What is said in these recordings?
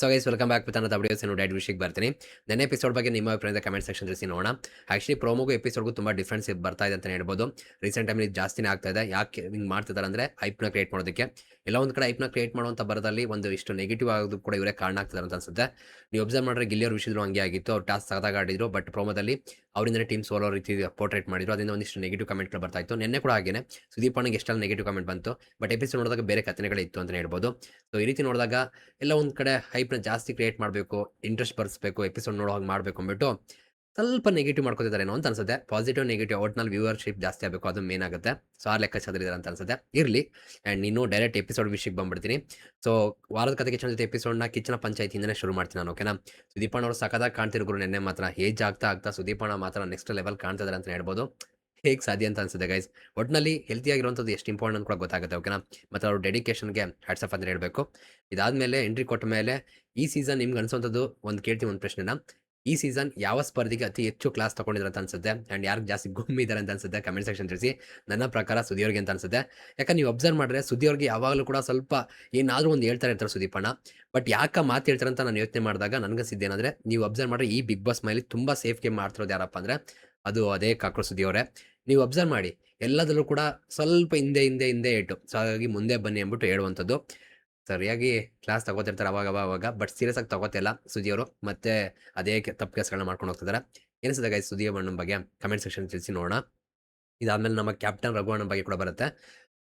So guys welcome back with ಅನ್ನೋ videos ಏನು diet ವಿಷಯಕ್ಕೆ ಬರ್ತೀನಿ. ನೆನ್ನೆ ಎಪಿಸೋಡ್ ಬಗ್ಗೆ ನಿಮ್ಮ ಅಭಿಪ್ರಾಯದ ಕಮೆಂಟ್ ಸೆಕ್ಷನ್ ತಿಳಿಸಿ ನೋಡೋಣ. ಆಕ್ಚುಲಿ ಪ್ರೋಮೋಗೂ ಎಪಿಸೋಡ್ಗೂ ತುಂಬ ಡಿಫ್ರೆನ್ಸ್ ಬರ್ತಾ ಇದೆ ಅಂತ ಹೇಳ್ಬೋದು. ರೀಸೆಂಟ್ ಟೈಮಲ್ಲಿ ಜಾಸ್ತಿನೇ ಆಗ್ತಾ ಇದೆ. ಯಾಕೆ ಹಿಂಗೆ ಮಾಡ್ತಿದ್ದಾರೆ ಅಂದರೆ ಐಪ್ನ ಕ್ರಿಯೇಟ್ ಮಾಡೋದಕ್ಕೆ. ಎಲ್ಲ ಒಂದು ಕಡೆ ಐಪ್ನ ಕ್ರಿಯೇಟ್ ಮಾಡುವಂಥ ಬರದಲ್ಲಿ ಒಂದು ಇಷ್ಟು ನೆಗೆಟಿವ್ ಆಗೋದು ಕೂಡ ಇವರೇ ಕಾರಣ ಆಗ್ತಿದ್ದಾರೆ ಅಂತ ಅನ್ಸುತ್ತೆ. ನೀವು ಅಬ್ಸರ್ವ್ ಮಾಡಿದ್ರೆ ಗಿಲ್ಲಿಯವ್ರ ವಿಷಯದ್ರು ಹಂಗೆ ಆಗಿತ್ತು. ಅವ್ರು ಟಾಸ್ಕ್ ಸಗದಾಗ ಆಡಿದ್ರು. ಬಟ್ ಪ್ರೋಮೋದಲ್ಲಿ ಅವರಿಂದ ಟೀಮ್ ಸೋಲೋ ರೀತಿ ಪೋರ್ಟ್ರೇಟ್ ಮಾಡಿದ್ರು. ಅದರಿಂದ ಒಂದಿಷ್ಟು ನೆಗೆಟಿವ್ ಕಮೆಂಟ್ಗಳು ಬರ್ತಾ ಇತ್ತು. ನಿನ್ನೆ ಕೂಡ ಹಾಗೇನೆ ಸುದೀಪ್ ಅಣ್ಣಗೆ ಎಷ್ಟೆಲ್ಲ ನೆಗೆಟಿವ್ ಕಮೆಂಟ್ ಬಂತು. ಬಟ್ ಎಪಿಸೋಡ್ ನೋಡಿದಾಗ ಬೇರೆ ಕಥೆಗಳಿತ್ತು ಅಂತ ಹೇಳ್ಬೋದು. ಸೊ ಈ ರೀತಿ ನೋಡಿದಾಗ ಎಲ್ಲ ಒಂದು ಕಡೆ ಹೈಪ್ನ ಜಾಸ್ತಿ ಕ್ರಿಯೇಟ್ ಮಾಡಬೇಕು ಇಂಟ್ರೆಸ್ಟ್ ಬರ್ಸ್ಬೇಕು ಎಪಿಸೋಡ್ ನೋಡೋ ಹಾಗೆ ಮಾಡಬೇಕು ಅಂದ್ಬಿಟ್ಟು ಸ್ವಲ್ಪ ನೆಗೆಟಿವ್ ಮಾಡ್ಕೋತಿದ್ದಾರೇನೋ ಅಂತ ಅನ್ಸುತ್ತೆ. ಪಾಸಿಟಿವ್ ನೆಗೆಟಿವ್ ಒಟ್ನಲ್ಲಿ ವ್ಯೂವರ್ಶಿಪ್ ಜಾಸ್ತಿ ಆಗಬೇಕು, ಅದು ಮೇನ್ ಆಗುತ್ತೆ. ಸೊ ಆ ಲೆಕ್ಕಚಾರ ಇದೆ ಅಂತ ಅನ್ಸುತ್ತೆ. ಇರಲಿ. ಆ್ಯಂಡ್ ನೀನು ಡೈರೆಕ್ಟ್ ಎಪಿಸೋಡ್ ವಿಷಯಕ್ಕೆ ಬಂದ್ಬಿಡ್ತೀನಿ. ಸೊ ವಾರದ ಕಥೆ ಕಿಚನ್ ಜೊತೆ ಎಪಿಸೋಡ್ನ ಕಿಚನ ಪಂಚಾಯತಿಯಿಂದನೇ ಶುರು ಮಾಡ್ತೀನಿ ನಾನು ಓಕೆನಾ ಸುದೀಪಣ್ಣ ಅವರು ಸಖತ್ತಾಗಿ ಕಾಣ್ತಿರೋ ಗುರು, ನೆನ್ನೆ ಮಾತ್ರ. ಏಜ್ ಆಗ್ತಾ ಆಗ್ತಾ ಸುದೀಪಣ್ಣ ಮಾತ್ರ ನೆಕ್ಸ್ಟ್ ಲೆವೆಲ್ ಕಾಣ್ತಿದ್ದಾರೆ ಅಂತ ಹೇಳ್ಬೋದು. ಹೇಗೆ ಸಾಧ್ಯ ಅಂತ ಅನ್ಸುತ್ತೆ ಗೈಸ್ ಒಟ್ಟಿನಲ್ಲಿ ಹೆಲ್ತಿ ಆಗಿರುವಂಥದ್ದು ಎಷ್ಟು ಇಂಪಾರ್ಟೆಂಟ್ ಕೂಡ ಗೊತ್ತಾಗುತ್ತೆ ಓಕೆನಾ ಮತ್ತು ಅವ್ರ ಡೆಡಿಕೇಶನ್ಗೆ ಹ್ಯಾಟ್ಸಪ್ ಅಂತ ಹೇಳಬೇಕು. ಇದಾದಮೇಲೆ ಎಂಟ್ರಿ ಕೊಟ್ಟ ಮೇಲೆ ಈ ಸೀಸನ್ ನಿಮ್ಗೆ ಅನ್ಸೋಂಥದ್ದು ಒಂದು ಕೇಳ್ತೀವಿ ಒಂದು ಪ್ರಶ್ನೆನ. ಈ ಸೀಸನ್ ಯಾವ ಸ್ಪರ್ಧಿಗೆ ಅತಿ ಹೆಚ್ಚು ಕ್ಲಾಸ್ ತಗೊಂಡಿದ್ರೆ ಅಂತ ಅನ್ಸುತ್ತೆ? ಆ್ಯಂಡ್ ಯಾರು ಜಾಸ್ತಿ ಗುಮ್ಮಿದ್ದಾರೆ ಅಂತ ಅನ್ಸುತ್ತೆ? ಕಮೆಂಟ್ ಸೆಕ್ಷನ್ ತಿಳಿಸಿ. ನನ್ನ ಪ್ರಕಾರ ಸುದಿಯವ್ರಿಗೆ ಅಂತ ಅನ್ಸುತ್ತೆ. ಯಾಕಂದ್ರೆ ನೀವು ಅಬ್ಸರ್ವ್ ಮಾಡಿದ್ರೆ ಸುದಿಯವ್ರಿಗೆ ಯಾವಾಗಲೂ ಕೂಡ ಸ್ವಲ್ಪ ಏನಾದರೂ ಒಂದು ಹೇಳ್ತಾರೆ ಇರ್ತಾರೆ ಸುದೀಪಣ್ಣ. ಬಟ್ ಯಾಕೆ ಮಾತು ಹೇಳ್ತಾರೆ ಅಂತ ನಾನು ಯೋಚನೆ ಮಾಡಿದಾಗ ನನಗನ್ಸಿದ್ದೇನೆಂದರೆ ನೀವು ಅಬ್ಸರ್ವ್ ಮಾಡಿದ್ರೆ ಈ ಬಿಗ್ ಬಾಸ್ ಮೈಲಿ ತುಂಬ ಗೇಮ್ ಮಾಡ್ತಿರೋದು ಯಾರಪ್ಪ ಅಂದರೆ ಅದು ಅದೇ ಕಾಕ್ರ ಸುದಿಯವರೇ ನೀವು ಅಬ್ಸರ್ವ್ ಮಾಡಿ. ಎಲ್ಲದರಲ್ಲೂ ಕೂಡ ಸ್ವಲ್ಪ ಹಿಂದೆ ಹಿಂದೆ ಹಿಂದೆ ಇಟ್ಟು. ಸೊ ಹಾಗಾಗಿ ಮುಂದೆ ಬನ್ನಿ ಅಂದ್ಬಿಟ್ಟು ಹೇಳುವಂಥದ್ದು. ಸರಿಯಾಗಿ ಕ್ಲಾಸ್ ತಗೋತಿರ್ತಾರೆ ಅವಾಗ ಅವಾಗ ಅವಾಗ. ಬಟ್ ಸೀರಿಯಸ್ ಆಗಿ ತಗೋತಿಲ್ಲ ಸುದಿಯವರು ಮತ್ತೆ ಅದೇ ತಪ್ಪು ಕೆಲಸಗಳನ್ನ ಮಾಡ್ಕೊಂಡು ಹೋಗ್ತಿದ್ದಾರೆ ಏನಿಸ್ತದೆ ಗೈಸ್ ಸುದಿಯ ಬಣ್ಣ ಬಗ್ಗೆ? ಕಮೆಂಟ್ ಸೆಕ್ಷನ್ ತಿಳಿಸಿ ನೋಡೋಣ. ಇದಾದ್ಮೇಲೆ ನಮ್ಮ ಕ್ಯಾಪ್ಟನ್ ರಘುವಣ್ಣ ಬಗ್ಗೆ ಕೂಡ ಬರುತ್ತೆ.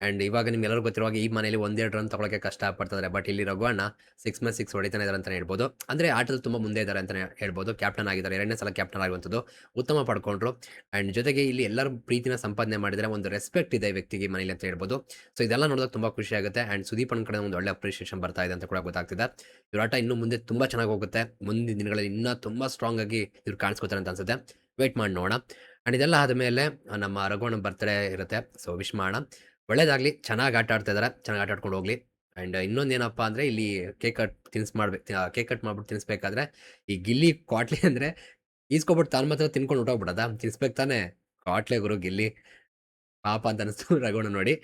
ಆ್ಯಂಡ್ ಇವಾಗ ನಿಮ್ಗೆ ಎಲ್ಲರೂ ಗೊತ್ತಿರುವಾಗ ಈ ಮನೆಯಲ್ಲಿ ಒಂದೆರಡು ರನ್ ತಗೊಳಕ್ಕೆ ಕಷ್ಟ ಪಡ್ತಿದ್ದಾರೆ ಬಟ್ ಇಲ್ಲಿ ರಘುವಣ್ಣ ಸಿಕ್ಸ್ ಮೇಲೆ ಸಿಕ್ಸ್ ಹೊಡಿತಾನೆ ಇದ್ದಾರೆ ಅಂತಲೇ ಹೇಳ್ಬೋದು. ಅಂದರೆ ಆಟದಲ್ಲಿ ತುಂಬ ಮುಂದೆ ಇದ್ದಾರೆ ಅಂತಲೇ ಹೇಳ್ಬೋದು. ಕ್ಯಾಪ್ಟನ್ ಆಗಿದ್ದಾರೆ. ಎರಡನೇ ಸಲ ಕ್ಯಾಪ್ಟನ್ ಆಗುವಂಥದ್ದು ಉತ್ತಮ ಪಡ್ಕೊಂಡ್ರು. ಆ್ಯಂಡ್ ಜೊತೆಗೆ ಇಲ್ಲಿ ಎಲ್ಲರೂ ಪ್ರೀತಿನ ಸಂಪಾದನೆ ಮಾಡಿದರೆ ಒಂದು ರೆಸ್ಪೆಕ್ಟ್ ಇದೆ ವ್ಯಕ್ತಿಗೆ ಮನೇಲಿ ಅಂತ ಹೇಳ್ಬೋದು. ಸೊ ಇದೆಲ್ಲ ನೋಡಿದಾಗ ತುಂಬ ಖುಷಿ ಆಗುತ್ತೆ. ಆ್ಯಂಡ್ ಸುದೀಪ್ ಕಡೆ ಒಂದು ಒಳ್ಳೆ ಅಪ್ರಿಷಿಯೇಷನ್ ಬರ್ತಾ ಇದೆ ಅಂತ ಕೂಡ ಗೊತ್ತಾಗ್ತಿದೆ. ಇವ್ರ ಆಟ ಇನ್ನು ಮುಂದೆ ತುಂಬ ಚೆನ್ನಾಗಿ ಹೋಗುತ್ತೆ. ಮುಂದಿನ ದಿನಗಳಲ್ಲಿ ಇನ್ನೂ ತುಂಬ ಸ್ಟ್ರಾಂಗ್ ಆಗಿ ಇವ್ರು ಕಾಣಿಸ್ಕೋತಾರೆ ಅಂತ ಅನ್ಸುತ್ತೆ. ವೇಟ್ ಮಾಡಿ ನೋಡೋಣ. ಆ್ಯಂಡ್ ಇದೆಲ್ಲ ಆದಮೇಲೆ ನಮ್ಮ ರಘುವಣ್ಣ ಬರ್ತ್ಡೇ ಇರುತ್ತೆ. ಸೊ ವಿಶ್ ಮಾಡೋಣ. ಒಳ್ಳೇದಾಗಲಿ, ಚೆನ್ನಾಗಿ ಆಟ ಆಡ್ತಾ ಇದ್ದಾರೆ ಚೆನ್ನಾಗಿ ಆಟ ಆಡ್ಕೊಂಡು ಹೋಗ್ಲಿ. ಆ್ಯಂಡ್ ಇನ್ನೊಂದು ಏನಪ್ಪ ಅಂದರೆ, ಇಲ್ಲಿ ಕೇಕ್ ಕಟ್ ತಿನ್ಸ್ ಮಾಡ್ಬೇಕು ಕೇಕ್ ಕಟ್ ಮಾಡ್ಬಿಟ್ಟು ತಿನ್ಸ್ಬೇಕಾದ್ರೆ, ಈ ಗಿಲ್ಲಿ ಕ್ವಾಟ್ಲಿ ಅಂದರೆ ಈಸ್ಕೊಬಿಟ್ಟು ತಾನು ಮಾತ್ರ ತಿನ್ಕೊಂಡು ಹೊಟ್ಟೋಗ್ಬಿಡದ ತಿನ್ಸ್ಬೇಕು ತಾನೇ? ಕ್ವಾಟ್ಲೆ ಗುರು ಗಿಲ್ಲಿ. ಪಾಪ ಅಂತ ಅನಿಸ್ತು ರಗೋಣ ನೋಡಿ.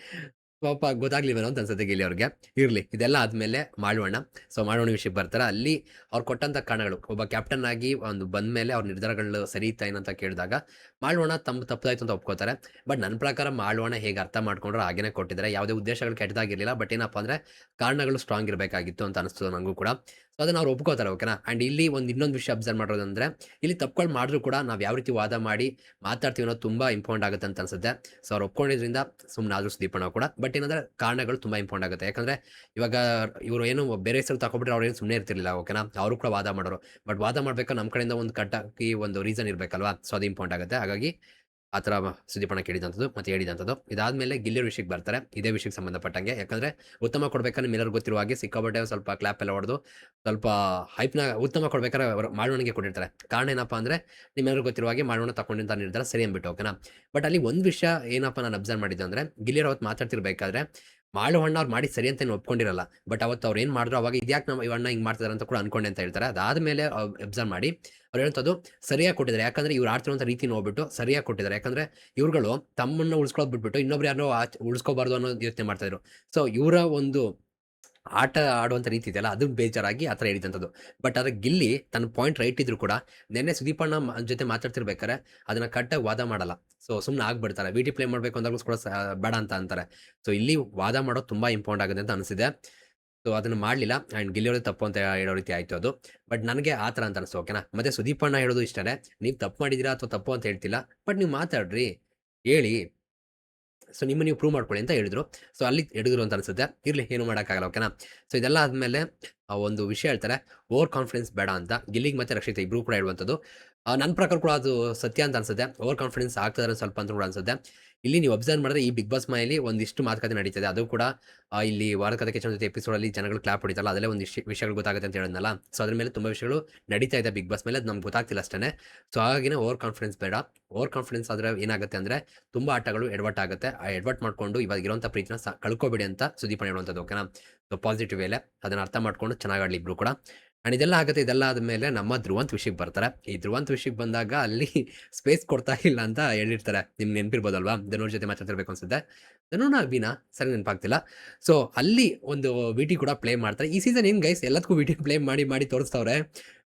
ಪಾಪ ಗೊತ್ತಾಗ್ಲಿವೇನೋ ಅಂತ ಅನ್ಸುತ್ತೆ ಗಿಲ್ಲಿ ಅವ್ರಿಗೆ ಇರಲಿ, ಇದೆಲ್ಲ ಆದಮೇಲೆ ಮಾಡೋಣ. ಸೊ ಮಾಡೋಣ ವಿಷಯಕ್ಕೆ ಬರ್ತಾರೆ. ಅಲ್ಲಿ ಅವ್ರು ಕೊಟ್ಟಂಥ ಕಾರಣಗಳು. ಒಬ್ಬ ಕ್ಯಾಪ್ಟನ್ ಆಗಿ ಒಂದು ಬಂದ ಮೇಲೆ ಅವ್ರ ನಿರ್ಧಾರಗಳು ಸರಿ ಇತ್ತಾ ಏನಂತ ಕೇಳಿದಾಗ, ಮಾಡೋಣ, ತಮ್ಮ ತಪ್ಪದಾಯ್ತು ಅಂತ ಒಪ್ಕೋತಾರೆ. ಬಟ್ ನನ್ನ ಪ್ರಕಾರ ಮಾಡೋಣ ಹೇಗೆ ಅರ್ಥ ಮಾಡ್ಕೊಂಡ್ರೆ ಹಾಗೇನೆ ಕೊಟ್ಟಿದ್ದಾರೆ. ಯಾವುದೇ ಉದ್ದೇಶಗಳು ಕೆಟ್ಟದಾಗಿರಲಿಲ್ಲ. ಬಟ್ ಏನಪ್ಪ ಅಂದರೆ ಕಾರಣಗಳು ಸ್ಟ್ರಾಂಗ್ ಇರಬೇಕಾಗಿತ್ತು ಅಂತ ಅನಿಸ್ತು ನನಗೂ ಕೂಡ. ಸೊ ಅದನ್ನ ಅವ್ರು ಒಪ್ಕೋತಾರೆ ಓಕೆನಾ ಆ್ಯಂಡ್ ಇಲ್ಲಿ ಒಂದು ಇನ್ನೊಂದು ವಿಷಯ ಅಬ್ಸರ್ವ್ ಮಾಡೋದಂದ್ರೆ, ಇಲ್ಲಿ ತಪ್ಪುಗಳು ಮಾಡಿದ್ರು ಕೂಡ ನಾವು ಯಾವ ರೀತಿ ವಾದ ಮಾಡಿ ಮಾತಾಡ್ತೀವಿ ಅನ್ನೋದು ತುಂಬ ಇಂಪಾರ್ಟೆಂಟ್ ಆಗುತ್ತೆ ಅಂತ ಅನ್ಸುತ್ತೆ. ಸೊ ಅವ್ರು ಒಪ್ಕೊಂಡಿದ್ರಿಂದ ಸುಮ್ಮನೆ ಆದರೂ ಸುದೀಪಣ್ಣ ಕೂಡ. ಬಟ್ ಏನಂದ್ರೆ ಕಾರಣಗಳು ತುಂಬ ಇಂಪಾರ್ಟೆಂಟ್ ಆಗುತ್ತೆ. ಯಾಕಂದ್ರೆ ಇವಾಗ ಇವರು ಏನು ಬೇರೆ ಹೆಸರು ತಗೊಬಿಟ್ರೆ ಅವ್ರು ಏನು ಸುಮ್ಮನೆ ಇರ್ತಿರ್ಲಿಲ್ಲ ಓಕೆನಾ ಅವರು ಕೂಡ ವಾದ ಮಾಡೋರು. ಬಟ್ ವಾದ ಮಾಡ್ಬೇಕು ನಮ್ಮ ಕಡೆಯಿಂದ ಒಂದು ಕಟ್ಟಾಕಿ ಒಂದು ರೀಸನ್ ಇರಬೇಕಲ್ವಾ? ಸೊ ಅದು ಇಂಪಾರ್ಟೆಂಟ್ ಆಗುತ್ತೆ. ಹಾಗಾಗಿ ಆ ಥರ ಸುದೀಪಣ್ಣ ಕೇಳಿದಂಥದ್ದು ಮತ್ತೆ ಹೇಳಿದಂಥದ್ದು. ಇದಾದಮೇಲೆ ಗಿಲ್ಲಿಯರ್ ವಿಷಯಕ್ಕೆ ಬರ್ತಾರೆ. ಇದೇ ವಿಷಯಕ್ಕೆ ಸಂಬಂಧಪಟ್ಟಂಗೆ. ಯಾಕಂದರೆ ಉತ್ತಮ ಕೊಡ್ಬೇಕಾದ್ರೆ ಮಿಲರ್ ಗೊತ್ತಿರುವ ಹಾಗೆ ಸಿಕ್ಕಾಪಟ್ಟೆ ಸ್ವಲ್ಪ ಕ್ಲಾಪ್ ಎಲ್ಲ ಹೊಡೆದು ಸ್ವಲ್ಪ ಹೈಪ್ನ ಉತ್ತಮ ಕೊಡ್ಬೇಕಾದ್ರೆ ಅವರು ಮಾಳವಣಿಗೆ ಕೊಟ್ಟಿರ್ತಾರೆ. ಕಾರಣ ಏನಪ್ಪ ಅಂದರೆ ನಿಮ್ಮೆಲ್ಲರೂ ಗೊತ್ತಿರುವ ಹಾಗೆ ಮಾಳವಣ ತಗೊಂಡಿಂತ ನಿರ್ಧಾರ ಸರಿ ಅಂದ್ಬಿಟ್ಟು ಓಕೆನಾ ಬಟ್ ಅಲ್ಲಿ ಒಂದು ವಿಷಯ ಏನಪ್ಪ ನಾನು ಅಬ್ಸರ್ವ್ ಮಾಡಿದ್ದೆ ಅಂದರೆ ಗಿಲ್ಲಿಯರ್ ಅವತ್ತು ಮಾತಾಡ್ತಿರ್ಬೇಕಾದ್ರೆ ಮಾಳು ಅಣ್ಣ ಅವ್ರು ಮಾಡಿ ಸರಿ ಅಂತ ಒಪ್ಕೊಂಡಿರಲ್ಲ. ಬಟ್ ಅವತ್ತು ಅವ್ರು ಏನು ಮಾಡಿದ್ರು ಅವಾಗ ಇದ್ಯಾಕೆ ನಮ್ಮ ಇವಣ್ಣ ಹಿಂಗೆ ಮಾಡ್ತಾರೆ ಅಂತ ಕೂಡ ಅನ್ಕೊಂಡೆ ಅಂತ ಹೇಳ್ತಾರೆ. ಅದಾದಮೇಲೆ ಅಬ್ಸರ್ವ್ ಮಾಡಿ ಅವ್ರು ಹೇಳ್ತದ್ದು ಸರಿಯಾಗಿ ಕೊಟ್ಟಿದ್ದಾರೆ. ಯಾಕಂದ್ರೆ ಇವ್ರು ಆಡ್ತಿರುವಂಥ ರೀತಿ ನೋಡ್ಬಿಟ್ಟು ಸರಿಯಾಗಿ ಕೊಟ್ಟಿದ್ದಾರೆ. ಯಾಕಂದ್ರೆ ಇವ್ರುಗಳು ತಮ್ಮನ್ನ ಉಳಿಸ್ಕೊಳ್ಬಿಟ್ಬಿಟ್ಟು ಇನ್ನೊಬ್ರು ಯಾರೋ ಉಳಿಸ್ಕೋಬಾರ್ದು ಅನ್ನೋ ಯೋಚನೆ ಮಾಡ್ತಾ ಇದ್ರು. ಸೊ ಇವರ ಒಂದು ಆಟ ಆಡುವಂಥ ರೀತಿ ಇದೆಯಲ್ಲ, ಅದನ್ನ ಬೇಜಾರಾಗಿ ಆ ಥರ ಹೇಳಿದಂಥದ್ದು. ಬಟ್ ಆದರೆ ಗಿಲ್ಲಿ ತನ್ನ ಪಾಯಿಂಟ್ ರೈಟ್ ಇದ್ರು ಕೂಡ ನಿನ್ನೆ ಸುದೀಪಣ್ಣ ಜೊತೆ ಮಾತಾಡ್ತಿರ್ಬೇಕಾರೆ ಅದನ್ನ ಕಟ್ಟಾಗಿ ವಾದ ಮಾಡಲ್ಲ. ಸೊ ಸುಮ್ಮನೆ ಆಗ್ಬಿಡ್ತಾರೆ. ಟಿ ಪ್ಲೇ ಮಾಡಬೇಕು ಅಂದಾಗ ಕೂಡ ಬೇಡ ಅಂತ ಅಂತಾರೆ. ಸೊ ಇಲ್ಲಿ ವಾದ ಮಾಡೋದು ತುಂಬ ಇಂಪಾರ್ಟೆಂಟ್ ಆಗುತ್ತೆ ಅಂತ ಅನಿಸಿದೆ. ಸೊ ಅದನ್ನು ಮಾಡಲಿಲ್ಲ. ಆ್ಯಂಡ್ ಗಿಲ್ಲಿಯವ್ರದ್ದು ತಪ್ಪು ಅಂತ ಹೇಳೋ ರೀತಿ ಆಯಿತು ಅದು. ಬಟ್ ನನಗೆ ಆ ಥರ ಅಂತ ಅನಿಸ್ತು, ಓಕೆನಾ? ಮತ್ತೆ ಸುದೀಪಣ್ಣ ಹೇಳೋದು ಇಷ್ಟನೇ. ನೀವು ತಪ್ಪು ಮಾಡಿದ್ದೀರಾ ಅಥವಾ ತಪ್ಪು ಅಂತ ಹೇಳ್ತಿಲ್ಲ? ಬಟ್ ನೀವು ಮಾತಾಡ್ರಿ. ಹೇಳಿ. ಸೊ ನಿಮ್ಮ ನೀವು ಪ್ರೂವ್ ಮಾಡ್ಕೊಳ್ಳಿ ಅಂತ ಹೇಳಿದ್ರು. ಸೊ ಅಲ್ಲಿ ಹಿಡಿದ್ರು ಅಂತ ಅನ್ಸುತ್ತೆ. ಇರಲಿ, ಏನು ಮಾಡೋಕ್ಕಾಗಲ್ಲ ಓಕೆನಾ ಸೊ ಇದೆಲ್ಲ ಆದಮೇಲೆ ಒಂದು ವಿಷಯ ಹೇಳ್ತಾರೆ ಓವರ್ ಕಾನ್ಫಿಡೆನ್ಸ್ ಬೇಡ ಅಂತ. ಗಿಲ್ಲಿಗೆ ಮತ್ತೆ ರಕ್ಷಿತ ಇಬ್ರು ಕೂಡ ಹೇಳುವಂಥದ್ದು. ನನ್ನ ಪ್ರಕಾರ ಕೂಡ ಅದು ಸತ್ಯ ಅಂತ ಅನ್ಸುತ್ತೆ. ಓವರ್ ಕಾನ್ಫಿಡೆನ್ಸ್ ಆಗ್ತದೆ ಸ್ವಲ್ಪ ಅಂತ ಕೂಡ ಅನ್ಸುತ್ತೆ. ಇಲ್ಲಿ ನೀವು ಅಬ್ಸರ್ವ್ ಮಾಡಿದ್ರೆ ಈ ಬಿಗ್ ಬಾಸ್ ಮನೆಯಲ್ಲಿ ಒಂದಿಷ್ಟು ಮಾತುಕತೆ ನಡೀತದೆ. ಅದು ಕೂಡ ಇಲ್ಲಿ ವಾರದ ಕಥೆ ಕಿಚನ್ ಎಪಿಸೋಡ್ ಎಪಿಸೋಡಲ್ಲಿ ಜನಗಳು ಕ್ಲಾಪ್ ಹೊಡಿತಾರಲ್ಲ ಅದಲ್ಲೇ ಒಂದಿಷ್ಟು ವಿಷಯಗಳು ಗೊತ್ತಾಗುತ್ತೆ ಅಂತ ಹೇಳಿದ್ನಲ್ಲ. ಸೊ ಅದ್ರ ಮೇಲೆ ತುಂಬ ವಿಷಯಗಳು ನಡೀತಾ ಇದೆ ಬಿಗ್ ಬಾಸ್ ಮೇಲೆ. ಅದು ನಮ್ಗೆ ಗೊತ್ತಾಗ್ತಿಲ್ಲ ಅಷ್ಟೇ ಸೊ ಹಾಗಾಗಿ ಓವರ್ ಕಾನ್ಫಿಡೆನ್ಸ್ ಬೇಡ. ಓವರ್ ಕಾನ್ಫಿಡೆನ್ಸ್ ಆದರೆ ಏನಾಗುತ್ತೆ ಅಂದರೆ, ತುಂಬ ಆಟಗಳು ಎಡ್ವರ್ಟ್ ಆಗುತ್ತೆ. ಆ ಎಡ್ವರ್ಟ್ ಮಾಡಿಕೊಂಡು ಇವಾಗ ಇರೋಂಥ ಪ್ರೀತಿನ ಕಳ್ಕೊಬೇಡಿ ಅಂತ ಸುದೀಪ್ ಹೇಳುವಂಥದ್ದು ಓಕೆನಾ ಸೊ ಪಾಸಿಟಿವ್ ವೇಲೆ ಅದನ್ನು ಅರ್ಥ ಮಾಡ್ಕೊಂಡು ಚೆನ್ನಾಗಿ ಆಡ್ಲಿ ಇಬ್ರು ಕೂಡ. ಆ್ಯಂಡ್ ಇದೆಲ್ಲ ಆಗುತ್ತೆ, ಇದೆಲ್ಲ ಆದಮೇಲೆ ನಮ್ಮ ಧ್ರುವಂತ ವಿಷಯಕ್ಕೆ ಬರ್ತಾರೆ. ಈ ಧ್ರುವಂತ ವಿಷಯಕ್ಕೆ ಬಂದಾಗ ಅಲ್ಲಿ ಸ್ಪೇಸ್ ಕೊಡ್ತಾ ಇಲ್ಲ ಅಂತ ಹೇಳಿರ್ತಾರೆ. ನಿಮ್ಗೆ ನೆನಪಿರ್ಬೋದಲ್ವಾ? ಧನುರ್ ಜೊತೆ ಮಾತಾಡ್ತಿರ್ಬೇಕು ಅನ್ಸುತ್ತೆ. ಧನುನ ಅಭಿನ? ಸರಿ, ನೆನಪಾಗ್ತಿಲ್ಲ. ಸೊ ಅಲ್ಲಿ ಒಂದು ವಿಟಿ ಕೂಡ ಪ್ಲೇ ಮಾಡ್ತಾರೆ. ಈ ಸೀಸನ್ ಏನು ಗೈಸ್ ಎಲ್ಲದಕ್ಕೂ ವಿಟಿ ಪ್ಲೇ ಮಾಡಿ ಮಾಡಿ ತೋರಿಸ್ತವ್ರೆ.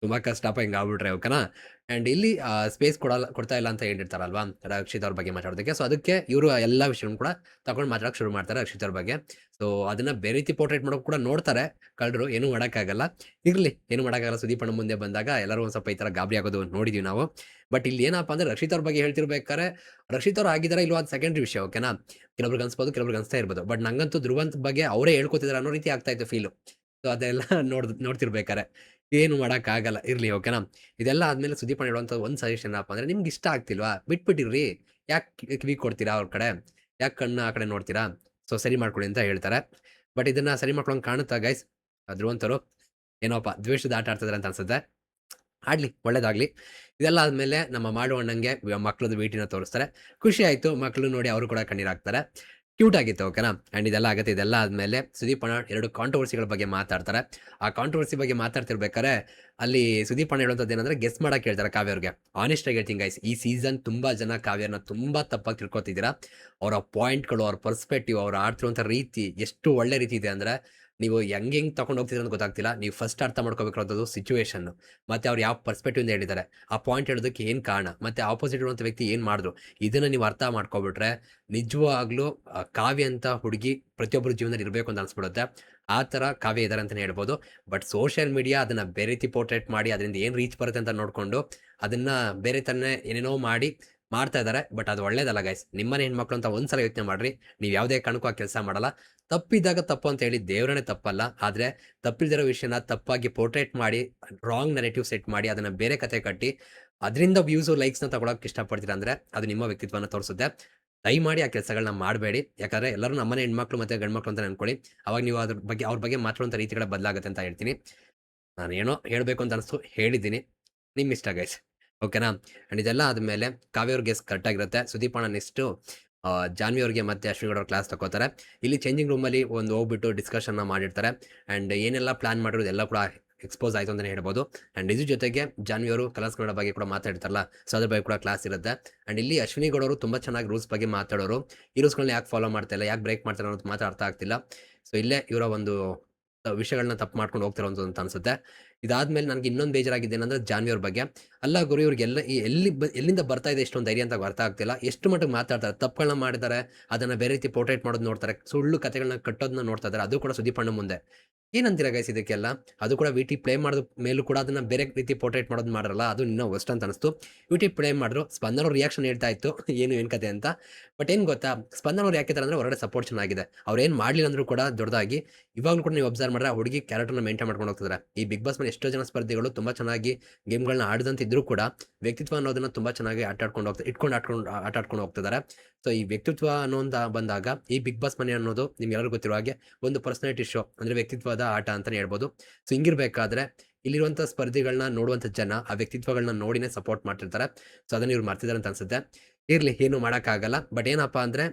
ತುಂಬ ಕಷ್ಟಪ್ಪ ಹಿಂಗೆ ಆಗ್ಬಿಟ್ರೆ ಓಕೆನಾ? ಆ್ಯಂಡ್ ಇಲ್ಲಿ ಸ್ಪೇಸ್ ಕೊಡಲ್ಲ, ಕೊಡ್ತಾ ಇಲ್ಲ ಅಂತ ಹೇಳಿರ್ತಾರಲ್ವಾ ರಕ್ಷಿತ್ ಅವ್ರ ಬಗ್ಗೆ ಮಾತಾಡೋದಕ್ಕೆ. ಸೊ ಅದಕ್ಕೆ ಇವರು ಎಲ್ಲ ವಿಷಯವನ್ನು ಕೂಡ ತಗೊಂಡು ಮಾತಾಡೋಕೆ ಶುರು ಮಾಡ್ತಾರೆ ರಕ್ಷಿತ್ ಅವ್ರ ಬಗ್ಗೆ. ಸೊ ಅದನ್ನ ಬೇರೆ ರೀತಿ ಪೋರ್ಟ್ರೇಟ್ ಮಾಡೋಕೆ ಕೂಡ ನೋಡ್ತಾರೆ. ಕಳ್ಳರು ಏನೂ ಮಾಡೋಕ್ಕಾಗಲ್ಲ. ಇರಲಿ, ಏನು ಮಾಡೋಕ್ಕಾಗಲ್ಲ. ಸುದೀಪ್ ಅಣ್ಣ ಮುಂದೆ ಬಂದಾಗ ಎಲ್ಲರೂ ಒಂದು ಸ್ವಲ್ಪ ಈ ಥರ ಗಾಬರಿ ಆಗೋದು ನೋಡಿದೀವಿ ನಾವು. ಬಟ್ ಇಲ್ಲಿ ಏನಪ್ಪ ಅಂದ್ರೆ ರಕ್ಷಿತ್ ಅವ್ರ ಬಗ್ಗೆ ಹೇಳ್ತಿರ್ಬೇಕಾದ್ರೆ, ರಕ್ಷಿತ್ ಅವ್ರು ಆಗಿದ್ದಾರೆ ಇಲ್ಲ ಅದು ಸೆಕೆಂಡ್ರಿ ವಿಷಯ, ಓಕೆನಾ? ಕೆಲವ್ರಿಗೆ ಅನ್ಸ್ಬೋದು, ಕೆಲವ್ರಿಗೆ ಅನ್ಸ್ತಾ ಇರ್ಬೋದು. ಬಟ್ ನಂಗಂತೂ ಧ್ರುವಂತ್ ಬಗ್ಗೆ ಅವರೇ ಹೇಳ್ಕೊತಿದ್ದಾರೆ ಅನ್ನೋ ರೀತಿ ಆಗ್ತಾ ಇತ್ತು ಫೀಲು ಸೊ, ಅದೆಲ್ಲ ನೋಡ್ ನೋಡ್ತಿರ್ಬೇಕಾರೆ. ಏನು ಮಾಡೋಕ್ಕಾಗಲ್ಲ. ಇರಲಿ, ಓಕೆನಾ? ಇದೆಲ್ಲ ಆದಮೇಲೆ ಸುದೀಪ್ ಹೇಳುವಂಥ ಒಂದು ಸಜೆಷನ್ ಏನಪ್ಪ ಅಂದರೆ, ನಿಮ್ಗೆ ಇಷ್ಟ ಆಗ್ತಿಲ್ವಾ? ಬಿಟ್ಬಿಟ್ಟಿರ್ರಿ. ಯಾಕೆ ಕಿವಿ ಕೊಡ್ತೀರಾ ಅವ್ರ ಕಡೆ? ಯಾಕೆ ಕಣ್ಣು ಆ ಕಡೆ ನೋಡ್ತೀರಾ? ಸೊ, ಸರಿ ಮಾಡ್ಕೊಳ್ಳಿ ಅಂತ ಹೇಳ್ತಾರೆ. ಬಟ್ ಇದನ್ನು ಸರಿ ಮಾಡ್ಕೊಳಂಗೆ ಕಾಣುತ್ತಾ ಗೈಸ್ ಧ್ರುವಂತರು, ಏನೋಪ್ಪ, ದ್ವೇಷದ ಆಟ ಆಡ್ತಿದ್ರೆ ಅಂತ ಅನ್ಸುತ್ತೆ. ಆಡ್ಲಿ, ಒಳ್ಳೇದಾಗಲಿ. ಇದೆಲ್ಲ ಆದಮೇಲೆ ನಮ್ಮ ಮಾಡುವಣ್ಣಂಗೆ ಮಕ್ಕಳದ್ದು ಭೇಟಿನ ತೋರಿಸ್ತಾರೆ. ಖುಷಿ ಆಯಿತು. ಮಕ್ಕಳು ನೋಡಿ ಅವರು ಕೂಡ ಕಣ್ಣೀರಾಗ್ತಾರೆ ಕ್ಯೂಟ್ ಆಗಿತ್ತು, ಓಕೆನಾ? ಆ್ಯಂಡ್ ಇದೆಲ್ಲ ಆಗುತ್ತೆ. ಇದೆಲ್ಲ ಆದಮೇಲೆ ಸುದೀಪ್ ಅಣ್ಣ ಎರಡು ಕಾಂಟ್ರವರ್ಸಿಗಳ ಬಗ್ಗೆ ಮಾತಾಡ್ತಾರೆ. ಆ ಕಾಂಟ್ರವರ್ಸಿ ಬಗ್ಗೆ ಮಾತಾಡ್ತಿರ್ಬೇಕಾದ್ರೆ ಅಲ್ಲಿ ಸುದೀಪ್ ಅಣ್ಣ ಹೇಳುವಂಥದ್ದು ಏನಂದ್ರೆ ಗೆಸ್ ಮಾಡಕ್ಕೆ ಹೇಳ್ತಾರೆ ಕಾವ್ಯ ಅವ್ರಿಗೆ ಆನೆಸ್ಟ್ ಆಗಿ ಹೇಳ್ತೀನಿ ಗೈಸ್ ಈ ಸೀಸನ್ ತುಂಬ ಜನ ಕಾವ್ಯನ ತುಂಬ ತಪ್ಪಾಗಿ ತಿಳ್ಕೊತಿದ್ದೀರಾ? ಅವರ ಪಾಯಿಂಟ್ಗಳು ಅವ್ರ ಪರ್ಸ್ಪೆಕ್ಟಿವ್ ಅವ್ರು ಆಡ್ತಿರುವಂಥ ರೀತಿ ಎಷ್ಟು ಒಳ್ಳೆ ರೀತಿ ಇದೆ ಅಂದ್ರೆ ನೀವು ಹೆಂಗೆ ಹೆಂಗೆ ತಗೊಂಡು ಹೋಗ್ತಿದ್ರೆ ಅಂತ ಗೊತ್ತಾಗ್ತಿಲ್ಲ. ನೀವು ಫಸ್ಟ್ ಅರ್ಥ ಮಾಡ್ಕೋಬೇಕಾದದ್ದು ಸಿಚುವೇಶನ್ ಮತ್ತೆ ಅವ್ರು ಯಾವ ಪರ್ಸ್ಪೆಕ್ಟಿವ್ ಹೇಳಿದ್ದಾರೆ. ಆ ಪಾಯಿಂಟ್ ಹೇಳೋದಕ್ಕೆ ಏನು ಕಾರಣ? ಮತ್ತೆ ಆಪೋಸಿಟ್ ಇರುವಂಥ ವ್ಯಕ್ತಿ ಏನು ಮಾಡಿದ್ರು? ಇದನ್ನ ನೀವು ಅರ್ಥ ಮಾಡ್ಕೊಬಿಟ್ರೆ ನಿಜವಾಗ್ಲೂ ಕಾವ್ಯ ಅಂತ ಹುಡುಗಿ ಪ್ರತಿಯೊಬ್ಬರ ಜೀವನದಲ್ಲಿ ಇರಬೇಕು ಅಂತ ಅನ್ಸ್ಬಿಡುತ್ತೆ. ಆ ಥರ ಕಾವ್ಯ ಇದ್ದಾರೆ ಅಂತಲೇ ಹೇಳ್ಬೋದು. ಬಟ್ ಸೋಷಿಯಲ್ ಮೀಡಿಯಾ ಅದನ್ನ ಬೇರೆ ರೀತಿ ಪೋರ್ಟ್ರೇಟ್ ಮಾಡಿ, ಅದರಿಂದ ಏನು ರೀಚ್ ಬರುತ್ತೆ ಅಂತ ನೋಡಿಕೊಂಡು, ಅದನ್ನ ಬೇರೆ ತನ್ನ ಏನೇನೋ ಮಾಡಿ ಮಾಡ್ತಾ ಇದ್ದಾರೆ ಬಟ್ ಅದು ಒಳ್ಳೇದಲ್ಲ ಗೈಸ್ ನಿಮ್ಮನೆ ಹೆಣ್ಮಕ್ಳು ಅಂತ ಒಂದ್ಸಲ ಯೋಚನೆ ಮಾಡ್ರಿ. ನೀವು ಯಾವುದೇ ಕಾರಣಕ್ಕೂ ಆ ಕೆಲಸ ಮಾಡಲ್ಲ. ತಪ್ಪಿದಾಗ ತಪ್ಪು ಅಂತ ಹೇಳಿ ದೇವರನೇ ತಪ್ಪಲ್ಲ. ಆದರೆ ತಪ್ಪಿದಿರೋ ವಿಷಯನ ತಪ್ಪಾಗಿ ಪೋರ್ಟ್ರೇಟ್ ಮಾಡಿ ರಾಂಗ್ ನೆರೆಟಿವ್ ಸೆಟ್ ಮಾಡಿ, ಅದನ್ನ ಬೇರೆ ಕತೆ ಕಟ್ಟಿ, ಅದರಿಂದ ವ್ಯೂಸು ಲೈಕ್ಸ್ನ ತಗೊಳಕ್ಕೆ ಇಷ್ಟಪಡ್ತೀರಾ ಅಂದರೆ ಅದು ನಿಮ್ಮ ವ್ಯಕ್ತಿತ್ವನ ತೋರಿಸುತ್ತೆ. ದಯಮಾಡಿ ಆ ಕೆಲಸಗಳನ್ನ ಮಾಡಬೇಡಿ. ಯಾಕಂದ್ರೆ ಎಲ್ಲರೂ ನಮ್ಮನೆ ಹೆಣ್ಮಕ್ಳು ಮತ್ತು ಗಂಡ್ಮಕ್ಳು ಅಂತ ಅನ್ಕೊಳ್ಳಿ. ಅವಾಗ ನೀವು ಅದ್ರ ಬಗ್ಗೆ, ಅವ್ರ ಬಗ್ಗೆ ಮಾತಾಡುವಂಥ ರೀತಿಗಳ ಬದಲಾಗುತ್ತೆ ಅಂತ ಹೇಳ್ತೀನಿ. ನಾನು ಏನೋ ಹೇಳಬೇಕು ಅಂತ ಅನಿಸ್ತು, ಹೇಳಿದ್ದೀನಿ. ನಿಮ್ಮ ಇಷ್ಟ ಗೈಸ್ ಓಕೆನಾ? ಆ್ಯಂಡ್ ಇದೆಲ್ಲ ಆದಮೇಲೆ ಕಾವ್ಯ ಗೆಸ್ ಕರೆಕ್ಟಾಗಿರುತ್ತೆ ಸುದೀಪ್ ಅಣ್ಣ ನೆಕ್ಸ್ಟು ಜಾನ್ವಿ ಅವ್ರಿಗೆ ಮತ್ತೆ ಅಶ್ವಿನಿ ಅವ್ರ ಕ್ಲಾಸ್ ತಗೋತಾರೆ ಇಲ್ಲಿ ಚೇಂಜಿಂಗ್ ರೂಮಲ್ಲಿ ಒಂದು ಹೋಗ್ಬಿಟ್ಟು ಡಿಸ್ಕಷನ್ನ ಮಾಡಿರ್ತಾರೆ. ಆ್ಯಂಡ್ ಏನೆಲ್ಲ ಪ್ಲಾನ್ ಮಾಡಿರೋದು ಎಲ್ಲ ಕೂಡ ಎಕ್ಸ್ಪೋಸ್ ಆಯಿತು ಅಂತಲೇ ಹೇಳ್ಬೋದು. ಆ್ಯಂಡ್ ಇದ್ರ ಜೊತೆಗೆ ಜಾನ್ವಿ ಅವರು ಕಲರ್ಸ್ ಕನ್ನಡ ಬಗ್ಗೆ ಕೂಡ ಮಾತಾಡ್ತಾರಲ್ಲ ಸೊ ಅದ್ರ ಬಗ್ಗೆ ಕೂಡ ಕ್ಲಾಸ್ ಇರುತ್ತೆ. ಆ್ಯಂಡ್ ಇಲ್ಲಿ ಅಶ್ವಿನಿ ಗೌಡವರು ತುಂಬ ಚೆನ್ನಾಗಿ ರೂಲ್ಸ್ ಬಗ್ಗೆ ಮಾತಾಡೋರು. ಈ ರೂಲ್ಸ್ಗಳನ್ನ ಯಾಕೆ ಫಾಲೋ ಮಾಡ್ತಾ ಇಲ್ಲ, ಯಾಕೆ ಬ್ರೇಕ್ ಮಾಡ್ತಾರೆ ಅನ್ನೋದು ಮಾತ್ರ ಅರ್ಥ ಆಗ್ತಿಲ್ಲ. ಸೊ ಇಲ್ಲೇ ಇವರ ಒಂದು ವಿಷಯಗಳನ್ನ ತಪ್ಪು ಮಾಡ್ಕೊಂಡು ಹೋಗ್ತಿರೋ ಅಂತ ಅನ್ಸುತ್ತೆ. ಇದಾದ್ಮೇಲೆ ನನಗೆ ಇನ್ನೊಂದು ಬೇಜಾರಾಗಿದೆ ಏನಂದ್ರೆ ಜಾನ್ವಿ ಅವ್ರ ಬಗ್ಗೆ. ಅಲ್ಲ ಗುರು, ಇವ್ರಿಗೆಲ್ಲ ಎಲ್ಲ ಎಲ್ಲಿ ಎಲ್ಲಿಂದ ಬರ್ತಾ ಇದೆ ಇಷ್ಟೊಂದು ಧೈರ್ಯ ಅಂತ ಅರ್ಥ ಆಗ್ತಿಲ್ಲ. ಎಷ್ಟು ಮಟ್ಟಿಗೆ ಮಾತಾಡ್ತಾರೆ ತಪ್ಪುಗಳನ್ನ ಮಾಡಿದ್ದಾರೆ, ಅದನ್ನ ಬೇರೆ ರೀತಿ ಪೋರ್ಟ್ರೇಟ್ ಮಾಡೋದು ನೋಡ್ತಾರೆ, ಸುಳ್ಳು ಕಥೆಗಳನ್ನ ಕಟ್ಟೋದನ್ನ ನೋಡ್ತಾ ಇದ್ದಾರೆ ಅದು ಕೂಡ ಸುದೀಪ್ ಅಣ್ಣ ಮುಂದೆ. ಏನಂತೀರ ಗೈಸ್ ಇದಕ್ಕೆಲ್ಲ? ಅದು ಕೂಡ ವಿಟಿ ಪ್ಲೇ ಮಾಡೋದು ಮೇಲೂ ಕೂಡ ಅದನ್ನ ಬೇರೆ ರೀತಿ ಪೋರ್ಟ್ರೇಟ್ ಮಾಡೋದು ಮಾಡಲ್ಲ ಅದು ಇನ್ನೂ ವಸ್ಟ್ ಅಂತ ಅನಿಸ್ತು. ವಿಟಿ ಪ್ಲೇ ಮಾಡಿದ್ರು ಸ್ಪಂದನ ರಿಯಾಕ್ಷನ್ ಹೇಳ್ತಾ ಇತ್ತು, ಏನು ಏನು ಕತೆ ಅಂತ. ಬಟ್ ಏನು ಗೊತ್ತಾ, ಸ್ಪಂದನ ಅವ್ರು ಅಂದ್ರೆ ಹೊರಗಡೆ ಸಪೋರ್ಟ್ ಚೆನ್ನಾಗಿದೆ. ಅವ್ರು ಏನು ಮಾಡಲಿಲ್ಲ ಅಂದ್ರೂ ಕೂಡ ದೊಡ್ಡದಾಗಿ ಇವಾಗಲೂ ಕೂಡ ನೀವು ಅಬ್ಸರ್ವ್ ಮಾಡ್ರೆ ಹುಡುಗಿ ಕ್ಯಾರೆಕ್ಟರ್ನ ಮೇಂಟೈನ್ ಮಾಡ್ಕೊಂಡು ಹೋಗ್ತಿದ್ದಾರೆ ಈ ಬಿಗ್ ಬಾಸ್ ಮೇಲೆ ಎಷ್ಟೋ ಜನ ಸ್ಪರ್ಧಿಗಳು ತುಂಬ ಚೆನ್ನಾಗಿ ಗೇಮ್ಗಳನ್ನ ಆಡದಂತಿದ್ರು ಕೂಡ ವ್ಯಕ್ತಿತ್ವ ಅನ್ನೋದನ್ನ ತುಂಬ ಚೆನ್ನಾಗಿ ಆಟ ಆಡ್ಕೊಂಡು ಹೋಗ್ತಾರೆ ಇಟ್ಕೊಂಡು ಆಡ್ಕೊಂಡು ಆಟ ಆಡ್ಕೊಂಡು ಹೋಗ್ತಿದ್ದಾರೆ. ಸೊ, ಈ ವ್ಯಕ್ತಿತ್ವ ಅನ್ನೋಂತ ಬಂದಾಗ ಈ ಬಿಗ್ ಬಾಸ್ ಮನೆ ಅನ್ನೋದು ನಿಮ್ಗೆಲ್ಲರೂ ಗೊತ್ತಿರೋ ಹಾಗೆ ಒಂದು ಪರ್ಸನಾಲಿಟಿ ಶೋ ಅಂದರೆ ವ್ಯಕ್ತಿತ್ವದ ಆಟ ಅಂತಲೇ ಹೇಳ್ಬೋದು. ಸೊ, ಹಿಂಗಿರ್ಬೇಕಾದ್ರೆ ಇಲ್ಲಿರುವಂಥ ಸ್ಪರ್ಧಿಗಳನ್ನ ನೋಡುವಂಥ ಜನ ಆ ವ್ಯಕ್ತಿತ್ವಗಳನ್ನ ನೋಡಿನೇ ಸಪೋರ್ಟ್ ಮಾಡ್ತಿರ್ತಾರೆ. ಸೊ, ಅದನ್ನ ಇವ್ರು ಮಾಡ್ತಿದ್ದಾರೆ ಅಂತ ಅನ್ಸುತ್ತೆ. ಇರಲಿ, ಏನು ಮಾಡೋಕ್ಕಾಗಲ್ಲ. ಬಟ್ ಏನಪ್ಪ ಅಂದರೆ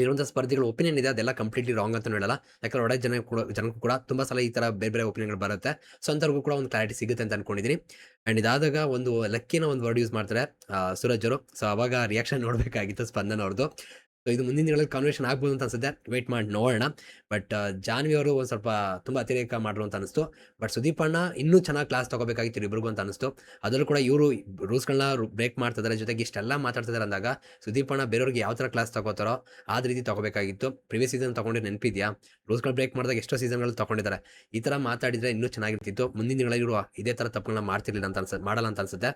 ಇರುವಂಥ ಸ್ಪರ್ಧಿಗಳ ಒಪಿನಿಯನ್ ಇದೆ, ಅದೆಲ್ಲ ಕಂಪ್ಲೀಟ್ಲಿ ರಾಂಗ್ ಅಂತ ಹೇಳಲ್ಲ. ಯಾಕಂದ್ರೆ ಒಡೆ ಜನ ಕೂಡ, ಜನಕ್ಕೂ ಕೂಡ ತುಂಬ ಸಲ ಈ ಥರ ಬೇರೆ ಬೇರೆ ಒಪಿನಿಯನ್ಗಳು ಬರುತ್ತೆ. ಸೊ ಅಂಥವ್ರಿಗೂ ಕೂಡ ಒಂದು ಕ್ಲಾರಿಟಿ ಸಿಗುತ್ತೆ ಅಂತ ಅನ್ಕೊಂಡಿದ್ದೀನಿ ಆ್ಯಂಡ್ ಇದಾದಾಗ ಒಂದು ಲಕ್ಕಿನ ಒಂದು ವರ್ಡ್ ಯೂಸ್ ಮಾಡ್ತಾರೆ ಸೂರಜ್ ಅವರು. ಸೊ ಅವಾಗ ರಿಯಾಕ್ಷನ್ ನೋಡಬೇಕಾಗಿತ್ತು ಸ್ಪಂದನ ಅವ್ರದ್ದು ಸೊ ಇದು ಮುಂದಿನ ದಿನಗಳಲ್ಲಿ ಕಾನ್ವರ್ಷನ್ ಆಗ್ಬೋದು ಅಂತ ಅನ್ಸುತ್ತೆ. ವೇಟ್ ಮಾಡಿ ನೋಡೋಣ. ಬಟ್ ಜಾನ್ವಿ ಅವರು ಒಂದು ಸ್ವಲ್ಪ ತುಂಬ ಅತಿರೇಕ ಮಾಡ್ರು ಅಂತ ಅನಿಸ್ತು. ಬಟ್ ಸುದೀಪ್ ಅಣ್ಣ ಇನ್ನೂ ಚೆನ್ನಾಗಿ ಕ್ಲಾಸ್ ತಗೋಬೇಕಾಗಿತ್ತು ಇಬ್ಬರಿಗೂ ಅಂತ ಅನಿಸ್ತು. ಅದರಲ್ಲೂ ಕೂಡ ಇವರು ರೂಲ್ಸ್ಗಳನ್ನ ಬ್ರೇಕ್ ಮಾಡ್ತಿದ್ದಾರೆ ಜೊತೆಗೆ ಇಷ್ಟೆಲ್ಲ ಮಾತಾಡ್ತಿದ್ದಾರೆ ಅಂದಾಗ ಸುದೀಪ್ ಅಣ್ಣ ಬೇರೆಯವ್ರಿಗೆ ಯಾವ ಥರ ಕ್ಲಾಸ್ ತಗೋತಾರೋ ಆ ರೀತಿ ತಗೋಬೇಕಾಗಿತ್ತು. ಪ್ರಿವಿಯಸ್ ಸೀಸನ್ ತಗೊಂಡಿದ್ದು ನೆನಪಿದೆಯಾ? ರೂಲ್ಸ್ಗಳು ಬ್ರೇಕ್ ಮಾಡಿದಾಗ ಎಷ್ಟೋ ಸೀಸನ್ಗಳು ತಗೊಂಡಿದ್ದಾರೆ ಈ ಥರ ಮಾತಾಡಿದರೆ ಇನ್ನೂ ಚೆನ್ನಾಗಿರ್ತಿತ್ತು. ಮುಂದಿನ ದಿನಗಳಲ್ಲಿ ಇವರು ಇದೇ ಥರ ತಪ್ಪುಗಳನ್ನ ಮಾಡ್ತಿರ್ಲಿಲ್ಲ ಅಂತ ಅನ್ಸುತ್ತೆ ಮಾಡಲ್ಲ ಅಂತ ಅನ್ಸುತ್ತೆ.